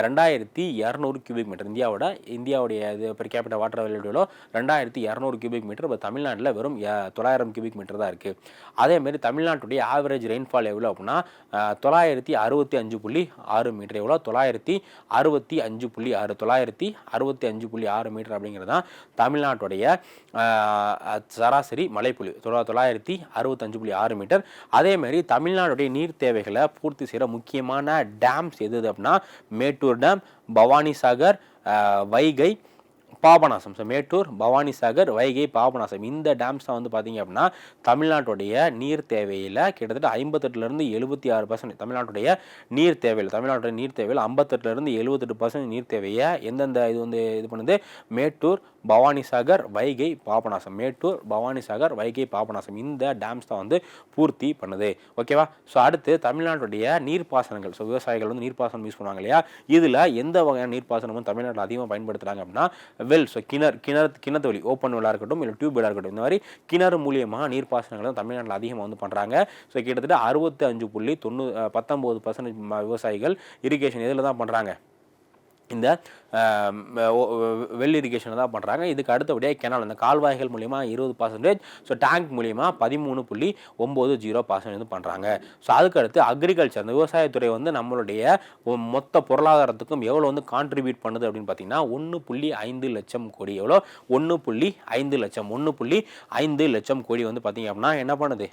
ரெண்டாயிரத்தி இரநூறு கியூபிக் மீட்டர் இந்தியாவோட இந்தியாவுடைய இது பெர் கேபிட்டா வாட்டர் அவைலபிலிட்டியோ ரெண்டாயிரத்தி இரநூறு கியூபிக் மீட்டர் இப்போ தமிழ்நாட்டில் வெறும் தொள்ளாயிரம் கியூபிக் மீட்டர் தான் இருக்குது அதேமாரி தமிழ்நாட்டுடைய ஆவரேஜ் ரெயின்ஃபால் எவ்வளோ அப்படின்னா தொள்ளாயிரத்தி அறுபத்தி அஞ்சு புள்ளி ஆறு மீட்டர் எவ்வளோ? தொள்ளாயிரத்தி அறுபத்தி அஞ்சு புள்ளி ஆறு. தொள்ளாயிரத்தி அறுபத்தி அஞ்சு புள்ளி ஆறு மீட்டர் அப்படிங்கிறது தான் தமிழ்நாட்டுடைய சராசரி மழைப்பொழிவு தொள்ளாயிரத்தி அறுபத்தஞ்சு புள்ளி ஆறு மீட்டர். அதேமாரி தமிழ்நாடுடைய நீர் தேவைகளை பூர்த்தி செய்கிற முக்கியமான டேம்ஸ் எது அப்படின்னா மேட்டூர் டேம் பவானிசாகர் வைகை பாபநாசம். ஸோ மேட்டூர் பவானி சாகர் வைகை பாபநாசம். இந்த டேம்ஸ் தான் வந்து பார்த்தீங்க அப்படின்னா தமிழ்நாட்டுடைய நீர் தேவையில் கிட்டத்தட்ட ஐம்பத்தெட்டுலேருந்து எழுபத்தி ஆறு பர்சன்ட் தமிழ்நாட்டுடைய நீர் தேவையில் தமிழ்நாட்டுடைய நீர் தேவையில் ஐம்பத்தெட்டுலேருந்து எழுபத்தெட்டு பர்சன்ட் நீர் தேவையை எந்தெந்த இது வந்து இது பண்ணுது? மேட்டூர் பவானிசாகர் வைகை பாபநாசம். மேட்டூர் பவானிசாகர் வைகை பாபநாசம். இந்த டேம்ஸ் தான் வந்து பூர்த்தி பண்ணுது. ஓகேவா ஸோ அடுத்து தமிழ்நாட்டுடைய நீர்ப்பாசனங்கள். ஸோ விவசாயிகள் வந்து நீர்ப்பாசனம் யூஸ் பண்ணுவாங்க இல்லையா? இதில் எந்த வகையான நீர்ப்பாசனம் வந்து தமிழ்நாட்டில் அதிகமாக பயன்படுத்துகிறாங்க அப்படின்னா வெல் ஸோ கிணறு கிணறு கிணத்து வழி ஓப்பன் வெல்லாக இருக்கட்டும் இல்லை டியூப் வெல்லாக இருக்கட்டும் இந்த மாதிரி கிணறு மூலியமாக நீர்ப்பாசனங்கள் வந்து தமிழ்நாட்டில் அதிகமாக வந்து பண்ணுறாங்க ஸோ கிட்டத்தட்ட அறுபத்தி அஞ்சு புள்ளி தொண்ணூ பத்தொம்போது பர்சன்டேஜ் விவசாயிகள் இரிகேஷன் இதில் தான் பண்ணுறாங்க இந்த வெல் இரிகேஷனை தான் பண்ணுறாங்க இதுக்கு அடுத்தபடியாக கெனால் இந்த கால்வாய்கள் மூலிமா இருபது பர்சன்டேஜ் ஸோ டேங்க் மூலிமா பதிமூணு புள்ளி ஒம்பது ஜீரோ பர்சன்டேஜ் பண்ணுறாங்க ஸோ அதுக்கடுத்து அக்ரிகல்ச்சர் அந்த விவசாயத்துறை வந்து நம்மளுடைய மொத்த பொருளாதாரத்துக்கும் எவ்வளோ வந்து கான்ட்ரிபியூட் பண்ணுது அப்படின்னு பார்த்தீங்கன்னா ஒன்று புள்ளி ஐந்து லட்சம் கோடி. எவ்வளோ ஒன்று புள்ளி ஐந்து லட்சம். ஒன்று புள்ளி ஐந்து லட்சம் கோடி வந்து பார்த்தீங்க அப்படின்னா என்ன பண்ணுது?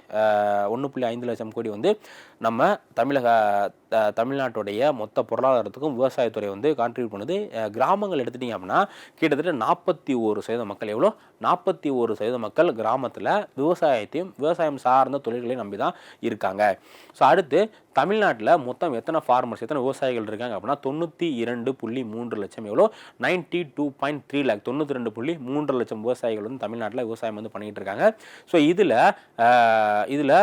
ஒன்று புள்ளி ஐந்து லட்சம் கோடி வந்து நம்ம தமிழக த- தமிழ்நாட்டுடைய மொத்த பொருளாதாரத்துக்கும் விவசாயத்துறை வந்து கான்ட்ரிபியூட் பண்ணுது. கிராமங்கள் எடுத்துட்டிங்க அப்படின்னா கிட்டத்தட்ட நாற்பத்தி ஒரு சதவீத மக்கள் எவ்வளோ? நாற்பத்தி ஒரு சதவீத மக்கள் கிராமத்தில் விவசாயத்தையும் விவசாயம் சார்ந்த தொழில்களையும் நம்பி தான் இருக்காங்க. ஸோ அடுத்து தமிழ்நாட்டில் மொத்தம் எத்தனை ஃபார்மர்ஸ் எத்தனை விவசாயிகள் இருக்காங்க அப்படின்னா தொண்ணூற்றி இரண்டு புள்ளி மூன்று லட்சம் எவ்வளோ? Ninety two point three lakh தொண்ணூற்றி ரெண்டு புள்ளி மூன்று லட்சம் விவசாயிகள் வந்து தமிழ்நாட்டில் விவசாயம் வந்து பண்ணிகிட்டு இருக்காங்க. ஸோ இதில் இதில்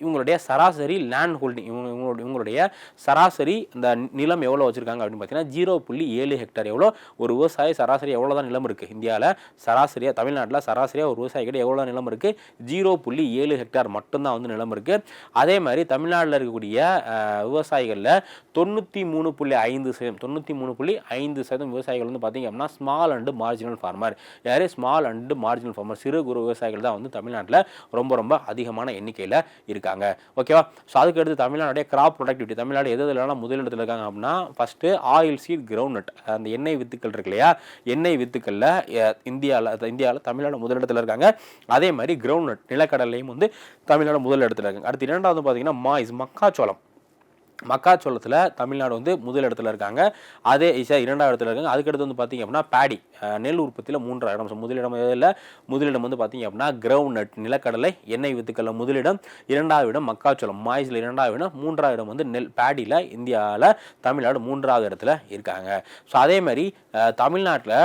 இவங்களுடைய சராசரி லேண்ட் ஹோல்டிங் இவங்க இவங்களுடைய இவங்களுடைய சராசரி இந்த நிலம் எவ்வளோ வச்சுருக்காங்க அப்படின்னு பார்த்தீங்கன்னா ஜீரோ புள்ளி ஏழு ஹெக்டர் எவ்வளோ? ஒரு விவசாயி சராசரி எவ்வளோ தான் நிலம் இருக்குது இந்தியாவில் சராசரியாக தமிழ்நாட்டில் சராசரியாக ஒரு விவசாயிகிட்ட எவ்வளோ நிலம் இருக்குது ஜீரோ புள்ளி ஏழு ஹெக்டார் மட்டும்தான் வந்து நிலம் இருக்குது அதே மாதிரி தமிழ்நாட்டில் இருக்கக்கூடிய விவசாயிகளில் தொண்ணூற்றி மூணு புள்ளி ஐந்து சதவீதம் தொண்ணூற்றி மூணு புள்ளி ஐந்து சதவீதம் விவசாயிகள் வந்து பார்த்திங்க அப்படின்னா ஸ்மால் அண்டு மார்ஜினல் ஃபார்மர் யார்? ஸ்மால் அண்டு மார்ஜினல் ஃபார்மர் சிறு குறு விவசாயிகள் தான் வந்து தமிழ்நாட்டில் ரொம்ப ரொம்ப அதிகமான எண்ணிக்கையில் இருக்குது இருக்காங்க. ஓகேவா ஸோ அதுக்கு அடுத்து தமிழ்நாடு கிராப் ப்ரொடக்டிவிட்டி தமிழ்நாடு எது எதுலாம் முதலிடத்தில் இருக்காங்க அப்படின்னா first oil seed groundnut அந்த எண்ணெய் வித்துக்கள் இருக்கு இல்லையா? எண்ணெய் வித்துக்களில் இந்தியாவில் இந்தியாவில் தமிழ்நாடு முதலிடத்தில் இருக்காங்க. அதே மாதிரி கிரவுண்ட் நட் நிலக்கடலையும் வந்து தமிழ்நாடு முதலிடத்தில் இருக்காங்க அடுத்து இரண்டாவது பார்த்தீங்கன்னா மாய்ஸ் மக்காச்சோளம். மக்காச்சோளத்தில் தமிழ்நாடு வந்து முதல் இடத்துல இருக்காங்க. அதே ஈஸா இரண்டாவது இடத்துல இருக்காங்க. அதுக்கடுத்து வந்து பார்த்திங்க அப்படின்னா பேடி நெல் உற்பத்தியில் மூன்றாம் இடம். ஸோ முதலிடம் இதில் முதலிடம் வந்து பார்த்திங்க அப்படின்னா கிரவுண்ட் நட் நிலக்கடலை எண்ணெய் வித்துக்களில் முதலிடம் இரண்டாவது இடம் மக்காச்சோளம் மாய்ஸில் இரண்டாவது இடம். மூன்றாவது இடம் வந்து நெல் பேடியில் இந்தியாவில் தமிழ்நாடு மூன்றாவது இடத்துல இருக்காங்க. ஸோ அதே மாதிரி தமிழ்நாட்டில்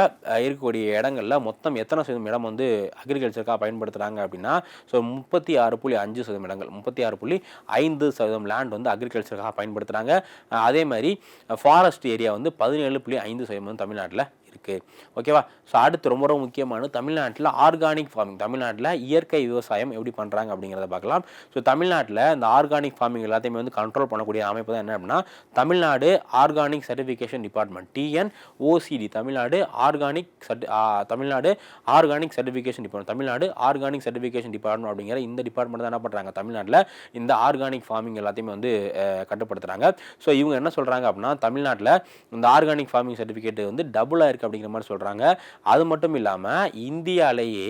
இருக்கக்கூடிய இடங்களில் மொத்தம் எத்தனை சதவீதம் இடம் வந்து அக்ரிகல்ச்சருக்காக பயன்படுத்துகிறாங்க அப்படின்னா ஸோ முப்பத்தி ஆறு புள்ளி அஞ்சு சதவீதம் இடங்கள். முப்பத்தி ஆறு புள்ளி ஐந்து சதவீதம் லேண்ட் வந்து அக்ரிகல்ச்சருக்காக பயன்படுத்துகிறாங்க அதே மாதிரி ஃபாரஸ்ட் ஏரியா வந்து பதினேழு புள்ளி ஐந்து சதவீதம் தமிழ்நாட்டில் இருக்குது ஓகேவா ஸோ அடுத்து ரொம்ப ரொம்ப முக்கியமான தமிழ்நாட்டில் ஆர்கானிக் ஃபார்மிங் தமிழ்நாட்டில் இயற்கை விவசாயம் எப்படி பண்ணுறாங்க அப்படிங்கிறத பார்க்கலாம். ஸோ தமிழ்நாட்டில் இந்த ஆர்கானிக் ஃபார்மிங் எல்லாத்தையுமே வந்து கண்ட்ரோல் பண்ணக்கூடிய அமைப்பு தான் என்ன அப்படின்னா Tamil Nadu organic certification department TN OCD Tamil Nadu organic சர்டி Tamil Nadu organic certification department Tamil Nadu organic certification department அப்படிங்கிற இந்த டிபார்ட்மெண்ட் தான் என்ன பண்ணுறாங்க தமிழ்நாட்டில் இந்த ஆர்கானிக் ஃபார்மிங் எல்லாத்தையுமே வந்து கட்டுப்படுத்துகிறாங்க ஸோ இவங்க என்ன சொல்கிறாங்க அப்படின்னா தமிழ்நாட்டில் இந்த ஆர்கானிக் ஃபார்மிங் சர்டிஃபிகேட் வந்து டபுளாக இருக்குது அப்படிங்கிற மாதிரி சொல்கிறாங்க அது மட்டும் இல்லாமல் இந்தியாவிலேயே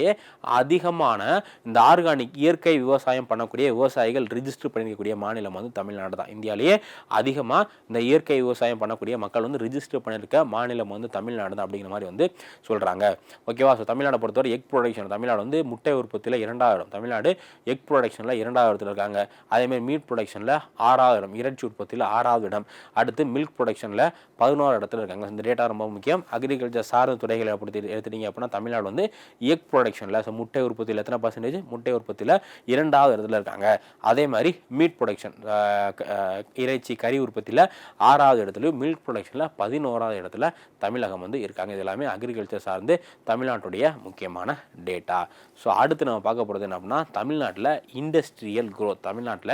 அதிகமான இந்த ஆர்கானிக் இயற்கை விவசாயம் பண்ணக்கூடிய விவசாயிகள் ரிஜிஸ்டர் பண்ணியிருக்கக்கூடிய மாநிலம் வந்து தமிழ்நாடு தான். இந்தியாவிலேயே அதிகமாக இந்த இயற்கை விவசாயம் பண்ணக்கூடிய மக்கள் வந்து ரிஜிஸ்டர் பண்ணியிருக்க மாநிலம் வந்து தமிழ்நாடு தான் அப்படிங்கிற மாதிரி வந்து சொல்கிறாங்க ஓகேவா? ஸோ தமிழ்நாடு பொறுத்தவரை எக் ப்ரொடக்ஷன் தமிழ்நாடு வந்து முட்டை உற்பத்தியில் இரண்டாவது இடம் தமிழ்நாடு எக் ப்ரொடக்ஷனில் இரண்டாவது இடத்துல இருக்காங்க. அதேமாதிரி மீட் ப்ரொடக்ஷனில் ஆறாவது இடம் இறைச்சி உற்பத்தியில் ஆறாவது இடம். அடுத்து மில்க் ப்ரொடக்ஷனில் பதினோரு இடத்துல இருக்காங்க. இந்த டேட்டா ரொம்ப முக்கியம். அக்ரிகல்ச்சர் சார்ந்த துறைகளை அப்படி எடுத்துட்டீங்க அப்படின்னா தமிழ்நாடு வந்து எக் ப்ரொடக்ஷனில் ஸோ முட்டை உற்பத்தியில் எத்தனை பர்சன்டேஜ் முட்டை உற்பத்தியில் இரண்டாவது இடத்துல இருக்காங்க. அதே மாதிரி மீட் ப்ரொடக்ஷன் இறைச்சி கறி உற்பத்தியில் ஆறாவது இடத்துலையும் மில்க் ப்ரொடக்ஷனில் பதினோராவது இடத்துல தமிழகம் வந்து இருக்காங்க. இது எல்லாமே அக்ரிகல்ச்சர் சார்ந்து தமிழ்நாட்டுடைய முக்கியமான டேட்டா ஸோ அடுத்து நம்ம பார்க்க போகிறது என்ன அப்படின்னா தமிழ்நாட்டில் இண்டஸ்ட்ரியல் க்ரோத் தமிழ்நாட்டில்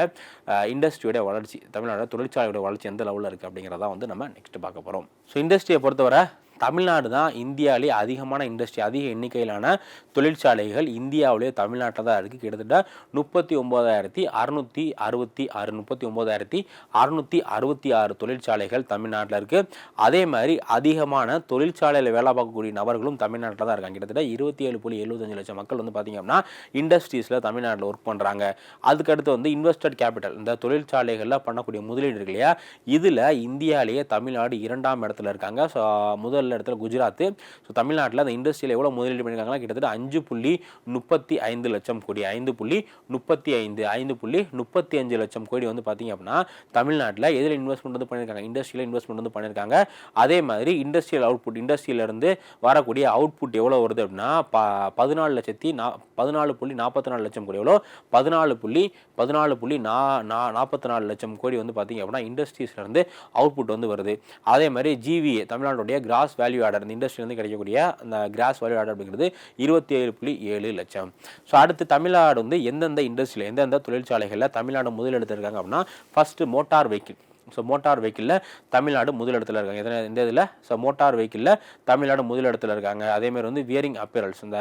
இண்டஸ்ட்ரியோடைய வளர்ச்சி தமிழ்நாட்டில் தொழிற்சாலையோட வளர்ச்சி எந்த லெவலில் இருக்குது அப்படிங்கிறத வந்து நம்ம நெக்ஸ்ட் பார்க்க போகிறோம் ஸோ இண்டஸ்ட்ரியை பொறுத்தவரை தமிழ்நாடு தான் இந்தியாவிலேயே அதிகமான இண்டஸ்ட்ரி அதிக எண்ணிக்கையிலான தொழிற்சாலைகள் இந்தியாவிலேயே தமிழ்நாட்டில் தான் இருக்குது கிட்டத்தட்ட முப்பத்தி ஒம்போதாயிரத்தி அறுநூற்றி அறுபத்தி ஆறு முப்பத்தி ஒம்போதாயிரத்தி அறுநூற்றி அறுபத்தி ஆறு தொழிற்சாலைகள் தமிழ்நாட்டில் இருக்குது அதே மாதிரி அதிகமான தொழிற்சாலையில் வேலை பார்க்கக்கூடிய நபர்களும் தமிழ்நாட்டில் தான் இருக்காங்க. கிட்டத்தட்ட இருபத்தி ஏழு புள்ளி எழுபத்தஞ்சு லட்சம் மக்கள் வந்து பார்த்திங்க அப்படின்னா இண்டஸ்ட்ரீஸில் தமிழ்நாட்டில் ஒர்க் பண்ணுறாங்க அதுக்கடுத்து வந்து இன்வெஸ்டட் கேபிட்டல் இந்த தொழிற்சாலைகளில் பண்ணக்கூடிய முதலீடு இருக்கு இல்லையா? இதில் இந்தியாவிலேயே தமிழ்நாடு இரண்டாம் இடத்துல இருக்காங்க. ஸோ முதல் முதல் இடத்துல குஜராத் ஸோ தமிழ்நாட்டில் அந்த இண்டஸ்ட்ரியில் எவ்வளோ முதலீடு பண்ணியிருக்காங்கன்னா கிட்டத்தட்ட அஞ்சு புள்ளி முப்பத்தி ஐந்து லட்சம் கோடி. ஐந்து புள்ளி முப்பத்தி ஐந்து ஐந்து புள்ளி முப்பத்தி அஞ்சு லட்சம் கோடி வந்து பார்த்திங்க அப்படின்னா தமிழ்நாட்டில் எதில் இன்வெஸ்ட்மெண்ட் வந்து பண்ணியிருக்காங்க இண்டஸ்ட்ரியில் இன்வெஸ்ட்மெண்ட் வந்து பண்ணியிருக்காங்க அதே மாதிரி இண்டஸ்ட்ரியல் அவுட்புட் இண்டஸ்ட்ரியிலேருந்து வரக்கூடிய அவுட்புட் எவ்வளோ வருது அப்படின்னா ப பதினாலு லட்சத்தி நா பதினாலு புள்ளி நாற்பத்தி நாலு லட்சம் கோடி எவ்வளோ பதினாலு புள்ளி பதினாலு புள்ளி நா நா நாற்பத்தி நாலு லட்சம் கோடி வந்து பார்த்திங்க அப்படின்னா இண்டஸ்ட்ரீஸ்லேருந்து அவுட்புட் வந்து வருது. அதே மாதிரி ஜிவிஏ தமிழ்நாட்டுடைய கிராஸ் வேல்யூ ஆர்டர் இந்த இண்டஸ்ட்ரியிலேருந்து கிடைக்கக்கூடிய அந்த கிராஸ் வேல்யூ ஆர்டர் அப்படிங்கிறது இருபத்தி ஏழு புள்ளி ஏழு லட்சம். ஸோ அடுத்து தமிழ்நாடு வந்து எந்தெந்த இண்டஸ்ட்ரியில் எந்தெந்த தொழிற்சாலைகளில் தமிழ்நாடு முதலிடத்தில் இருக்காங்க அப்படின்னா first motor vehicle so motor வெஹிக்கிளில் Tamil Nadu முதலிடத்தில் இருக்காங்க. எதனால் இந்த இதில்? ஸோ மோட்டார் வெஹிக்கிளில் தமிழ்நாடு முதலிடத்தில் இருக்காங்க. அதேமாதிரி வந்து வியரிங் அப்பேரல்ஸ் இந்த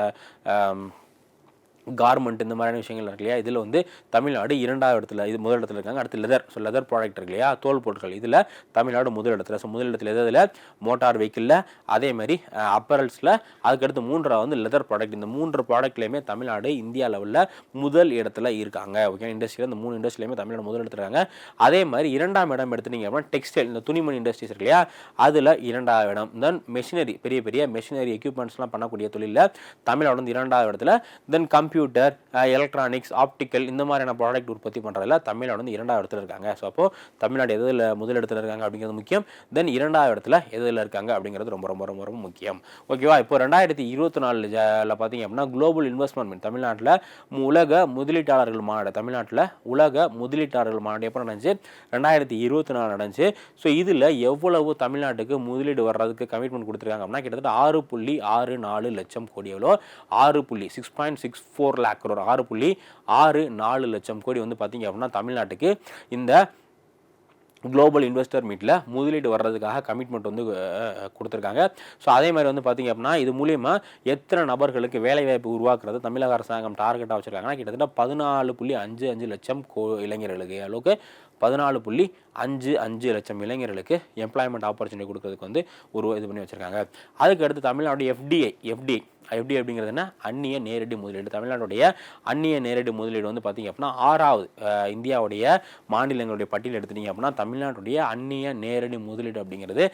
கார்மெண்ட் இந்த மாதிரியான விஷயங்கள் இருக்கு இல்லையா? இதில் வந்து தமிழ்நாடு இரண்டாவது இடத்துல இது முதல் இடத்துல இருக்காங்க. அடுத்து லெதர் ஸோ லெதர் ப்ராடக்ட் இருக்கு இல்லையா? தோல் பொருட்கள். இதில் தமிழ்நாடு முதல் இடத்துல ஸோ முதல் இடத்துல எதில் மோட்டார் வெஹிக்கிளில் அதே மாதிரி அப்பரல்ஸில் அதுக்கடுத்து மூன்றாவது வந்து லெதர் ப்ராடக்ட் இந்த மூன்று ப்ராடக்ட்லேயுமே தமிழ்நாடு இந்தியா லெவலில் முதல் இடத்துல இருக்காங்க. ஓகே இண்டஸ்ட்ரியில் இந்த மூணு இண்டஸ்ட்ரியிலுமே தமிழ்நாடு முதல் இடத்துல இருக்காங்க. அதே மாதிரி இரண்டாம் இடம் எடுத்துனீங்க அப்படின்னா டெக்ஸ்டைல் இந்த துணிமணி இண்டஸ்ட்ரீஸ் இருக்கு இல்லையா? அதில் இரண்டாவது இடம். தென் மெஷினரி பெரிய பெரிய மெஷினரி எக்யூப்மெண்ட்ஸ்லாம் பண்ணக்கூடிய தொழிலில் தமிழ்நாடு வந்து இரண்டாவது இடத்துல. Then come computer electronics optical இந்த மாதிரியான ப்ராடக்ட் உற்பத்தி பண்ணுறதுல தமிழ்நாடு வந்து இரண்டாவது இடத்துல இருக்காங்க. ஸோ அப்போது தமிழ்நாடு எதில் முதல் இடத்துல இருக்காங்க அப்படிங்கிறது முக்கியம். தென் இரண்டாவது இடத்துல எதில் இருக்காங்க அப்படிங்கிறது ரொம்ப ரொம்ப ரொம்ப ரொம்ப முக்கியம். ஓகேவா இப்போ ரெண்டாயிரத்தி இருபத்தி நாலில் பார்த்தீங்க அப்படின்னா குளோபல் இன்வெஸ்ட்மெண்ட் தமிழ்நாட்டில் உலக முதலீட்டாளர்கள் மாநாடு தமிழ்நாட்டில் உலக முதலீட்டாளர்கள் மாநாடு எப்போ நடந்துச்சு? ரெண்டாயிரத்தி இருபத்தி நாலு நடந்துச்சு. ஸோ இதில் எவ்வளவு தமிழ்நாட்டுக்கு முதலீடு வர்றதுக்கு கமிட்மெண்ட் கொடுத்துருக்காங்க அப்படின்னா கிட்டத்தட்ட ஆறு புள்ளி ஆறு நாலு லட்சம் கோடி எவ்வளோ? ஆறு புள்ளி six point six four lakh crore ஆறு புள்ளி ஆறு நாலு லட்சம் கோடி வந்து பார்த்தீங்க அப்படின்னா தமிழ்நாட்டுக்கு இந்த குளோபல் இன்வெஸ்டர் மீட்டில் முதலீடு வர்றதுக்காக கமிட்மெண்ட் வந்து கொடுத்துருக்காங்க. ஸோ அதே மாதிரி வந்து பார்த்திங்க அப்படின்னா இது மூலிமா எத்தனை நபர்களுக்கு வேலைவாய்ப்பு உருவாக்குறது தமிழக அரசாங்கம் டார்கெட்டாக வச்சுருக்காங்கன்னா கிட்டத்தட்ட பதினாலு புள்ளி அஞ்சு அஞ்சு லட்சம் கோ இளைஞர்களுக்கு அளவுக்கு பதினாலு புள்ளி அஞ்சு அஞ்சு லட்சம் இளைஞர்களுக்கு எம்ப்ளாய்மெண்ட் ஆப்பர்ச்சுனிட்டி கொடுக்கறதுக்கு வந்து ஒரு இது பண்ணி வச்சுருக்காங்க. அதுக்கு அடுத்து தமிழ்நாடு எஃப்டிஐ எஃப்டிஐ எஃப்டி எப்படி அப்படிங்கிறதுனா அந்நிய நேரடி முதலீடு. தமிழ்நாட்டுடைய அந்நிய நேரடி முதலீடு வந்து பார்த்திங்க அப்படின்னா ஆறாவது இந்தியாவுடைய மாநிலங்களுடைய பட்டியல் எடுத்துட்டீங்க அப்படின்னா தமிழ்நாட்டுடைய அந்நிய நேரடி முதலீடு அப்படிங்கிறது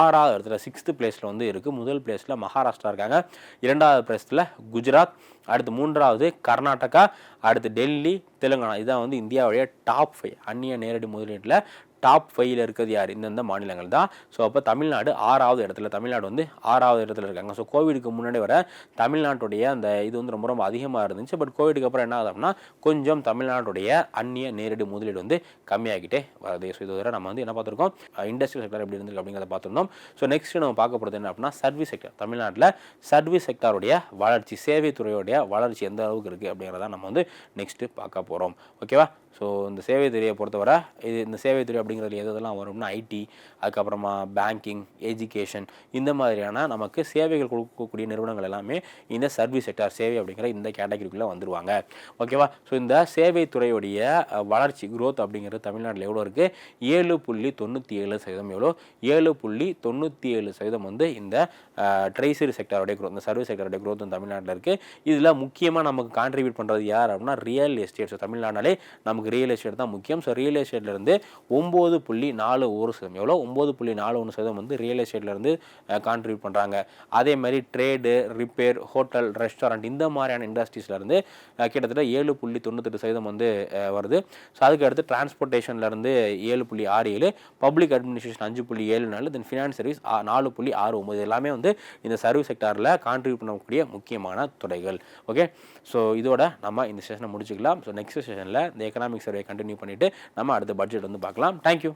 ஆறாவது இடத்துல சிக்ஸ்த்து பிளேஸில் வந்து இருக்குது முதல் பிளேஸில் மகாராஷ்டிரா இருக்காங்க. இரண்டாவது பிளேஸில் குஜராத். அடுத்து மூன்றாவது கர்நாடகா அடுத்து டெல்லி தெலுங்கானா. இதுதான் வந்து இந்தியாவுடைய டாப் ஃபைவ் அந்நிய நேரடி முதலீட்டில் டாப் ஃபைவ்ல இருக்கிறது யார்? இந்தந்த மாநிலங்கள் தான். ஸோ அப்போ தமிழ்நாடு ஆறாவது இடத்துல தமிழ்நாடு வந்து ஆறாவது இடத்துல இருக்காங்க. ஸோ கோவிடுக்கு முன்னாடி வர தமிழ்நாட்டுடைய அந்த இது வந்து ரொம்ப ரொம்ப அதிகமாக இருந்துச்சு. பட் கோவிடுக்கு அப்புறம் என்ன ஆகுது அப்படின்னா கொஞ்சம் தமிழ்நாட்டுடைய அந்நிய நேரடி முதலீடு வந்து கம்மியாகிட்டே வருது. ஸோ இதுவரை நம்ம வந்து என்ன பார்த்துருக்கோம்? இண்டஸ்ட்ரியல் செக்டர் எப்படி இருந்திருக்கு அப்படிங்கிறத பார்த்துருந்தோம். ஸோ நெக்ஸ்ட் நம்ம பார்க்க போகிறது என்ன அப்படின்னா சர்வீஸ் செக்டர் தமிழ்நாட்டில் சர்வீஸ் செக்டருடைய வளர்ச்சி சேவை துறையுடைய வளர்ச்சி எந்த அளவுக்கு இருக்குது அப்படிங்கிறத நம்ம வந்து நெக்ஸ்ட்டு பார்க்க போகிறோம் ஓகேவா ஸோ இந்த சேவை துறையை பொறுத்தவரை இது இந்த சேவை துறை அப்படிங்கிறது எது எதெல்லாம் வரும்னா ஐடி அதுக்கப்புறமா பேங்கிங் எஜுகேஷன் இந்த மாதிரியான நமக்கு சேவைகள் கொடுக்கக்கூடிய நிறுவனங்கள் எல்லாமே இந்த சர்வீஸ் செக்டார் சேவை அப்படிங்கிற இந்த கேட்டகரிக்குள்ளே வந்துருவாங்க. ஓகேவா ஸோ இந்த சேவை துறையுடைய வளர்ச்சி குரோத் அப்படிங்கிறது தமிழ்நாட்டில் எவ்வளோ இருக்குது ஏழு புள்ளி தொண்ணூற்றி ஏழு சதவீதம் எவ்வளோ? ஏழு புள்ளி தொண்ணூற்றி ஏழு சதவீதம் வந்து இந்த ட்ரைசரி செக்டாருடைய குரோத் இந்த சர்வீஸ் செக்டாருடைய குரோத் தமிழ்நாட்டில் இருக்குது இதில் முக்கியமாக நமக்கு கான்ட்ரிபியூட் பண்ணுறது யார் அப்படின்னா ரியல் எஸ்டேட் ஸோ தமிழ்நாட்டிலே நமக்கு ரியல் எஸ்டேட் தான் முக்கியம். ஸோ ரியல் எஸ்டேட்லேருந்து ஒம்பது புள்ளி நாலு ஒரு சதவீதம் எவ்வளோ ஒம்பது புள்ளி நாலு ஒன்று சதவீதம் வந்து ரியல் எஸ்டேட்லேருந்து கான்ட்ரிபியூட் பண்ணுறாங்க அதே மாதிரி ட்ரேடு ரிப்பேர் ஹோட்டல் ரெஸ்டாரண்ட் இந்த மாதிரியான இண்டஸ்ட்ரீஸ்லேருந்து கிட்டத்தட்ட ஏழு புள்ளி தொண்ணூத்தெட்டு சதவீதம் வந்து வருது. ஸோ அதுக்கு அடுத்து டிரான்ஸ்போர்ட்டேஷன்லேருந்து ஏழு புள்ளி ஆறு ஏழு பப்ளிக் அட்மினிஸ்ட்ரேஷன் அஞ்சு புள்ளி ஏழு நாலு தென் ஃபினான்ஸ் சர்வீஸ் நாலு புள்ளி ஆறு ஒம்பது எல்லாமே வந்து இந்த சர்வீஸ் செக்டாரில் கான்ட்ரிபியூட் பண்ணக்கூடிய முக்கியமான துறைகள். ஓகே ஸோ இதோட நம்ம இந்த செஷனை முடிச்சுக்கலாம். ஸோ நெக்ஸ்ட் செஷனில் இந்த எக்கனாமிக் சர்வே கண்டினியூ பண்ணிவிட்டு நம்ம அடுத்த பட்ஜெட் வந்து பார்க்கலாம். தேங்க்யூ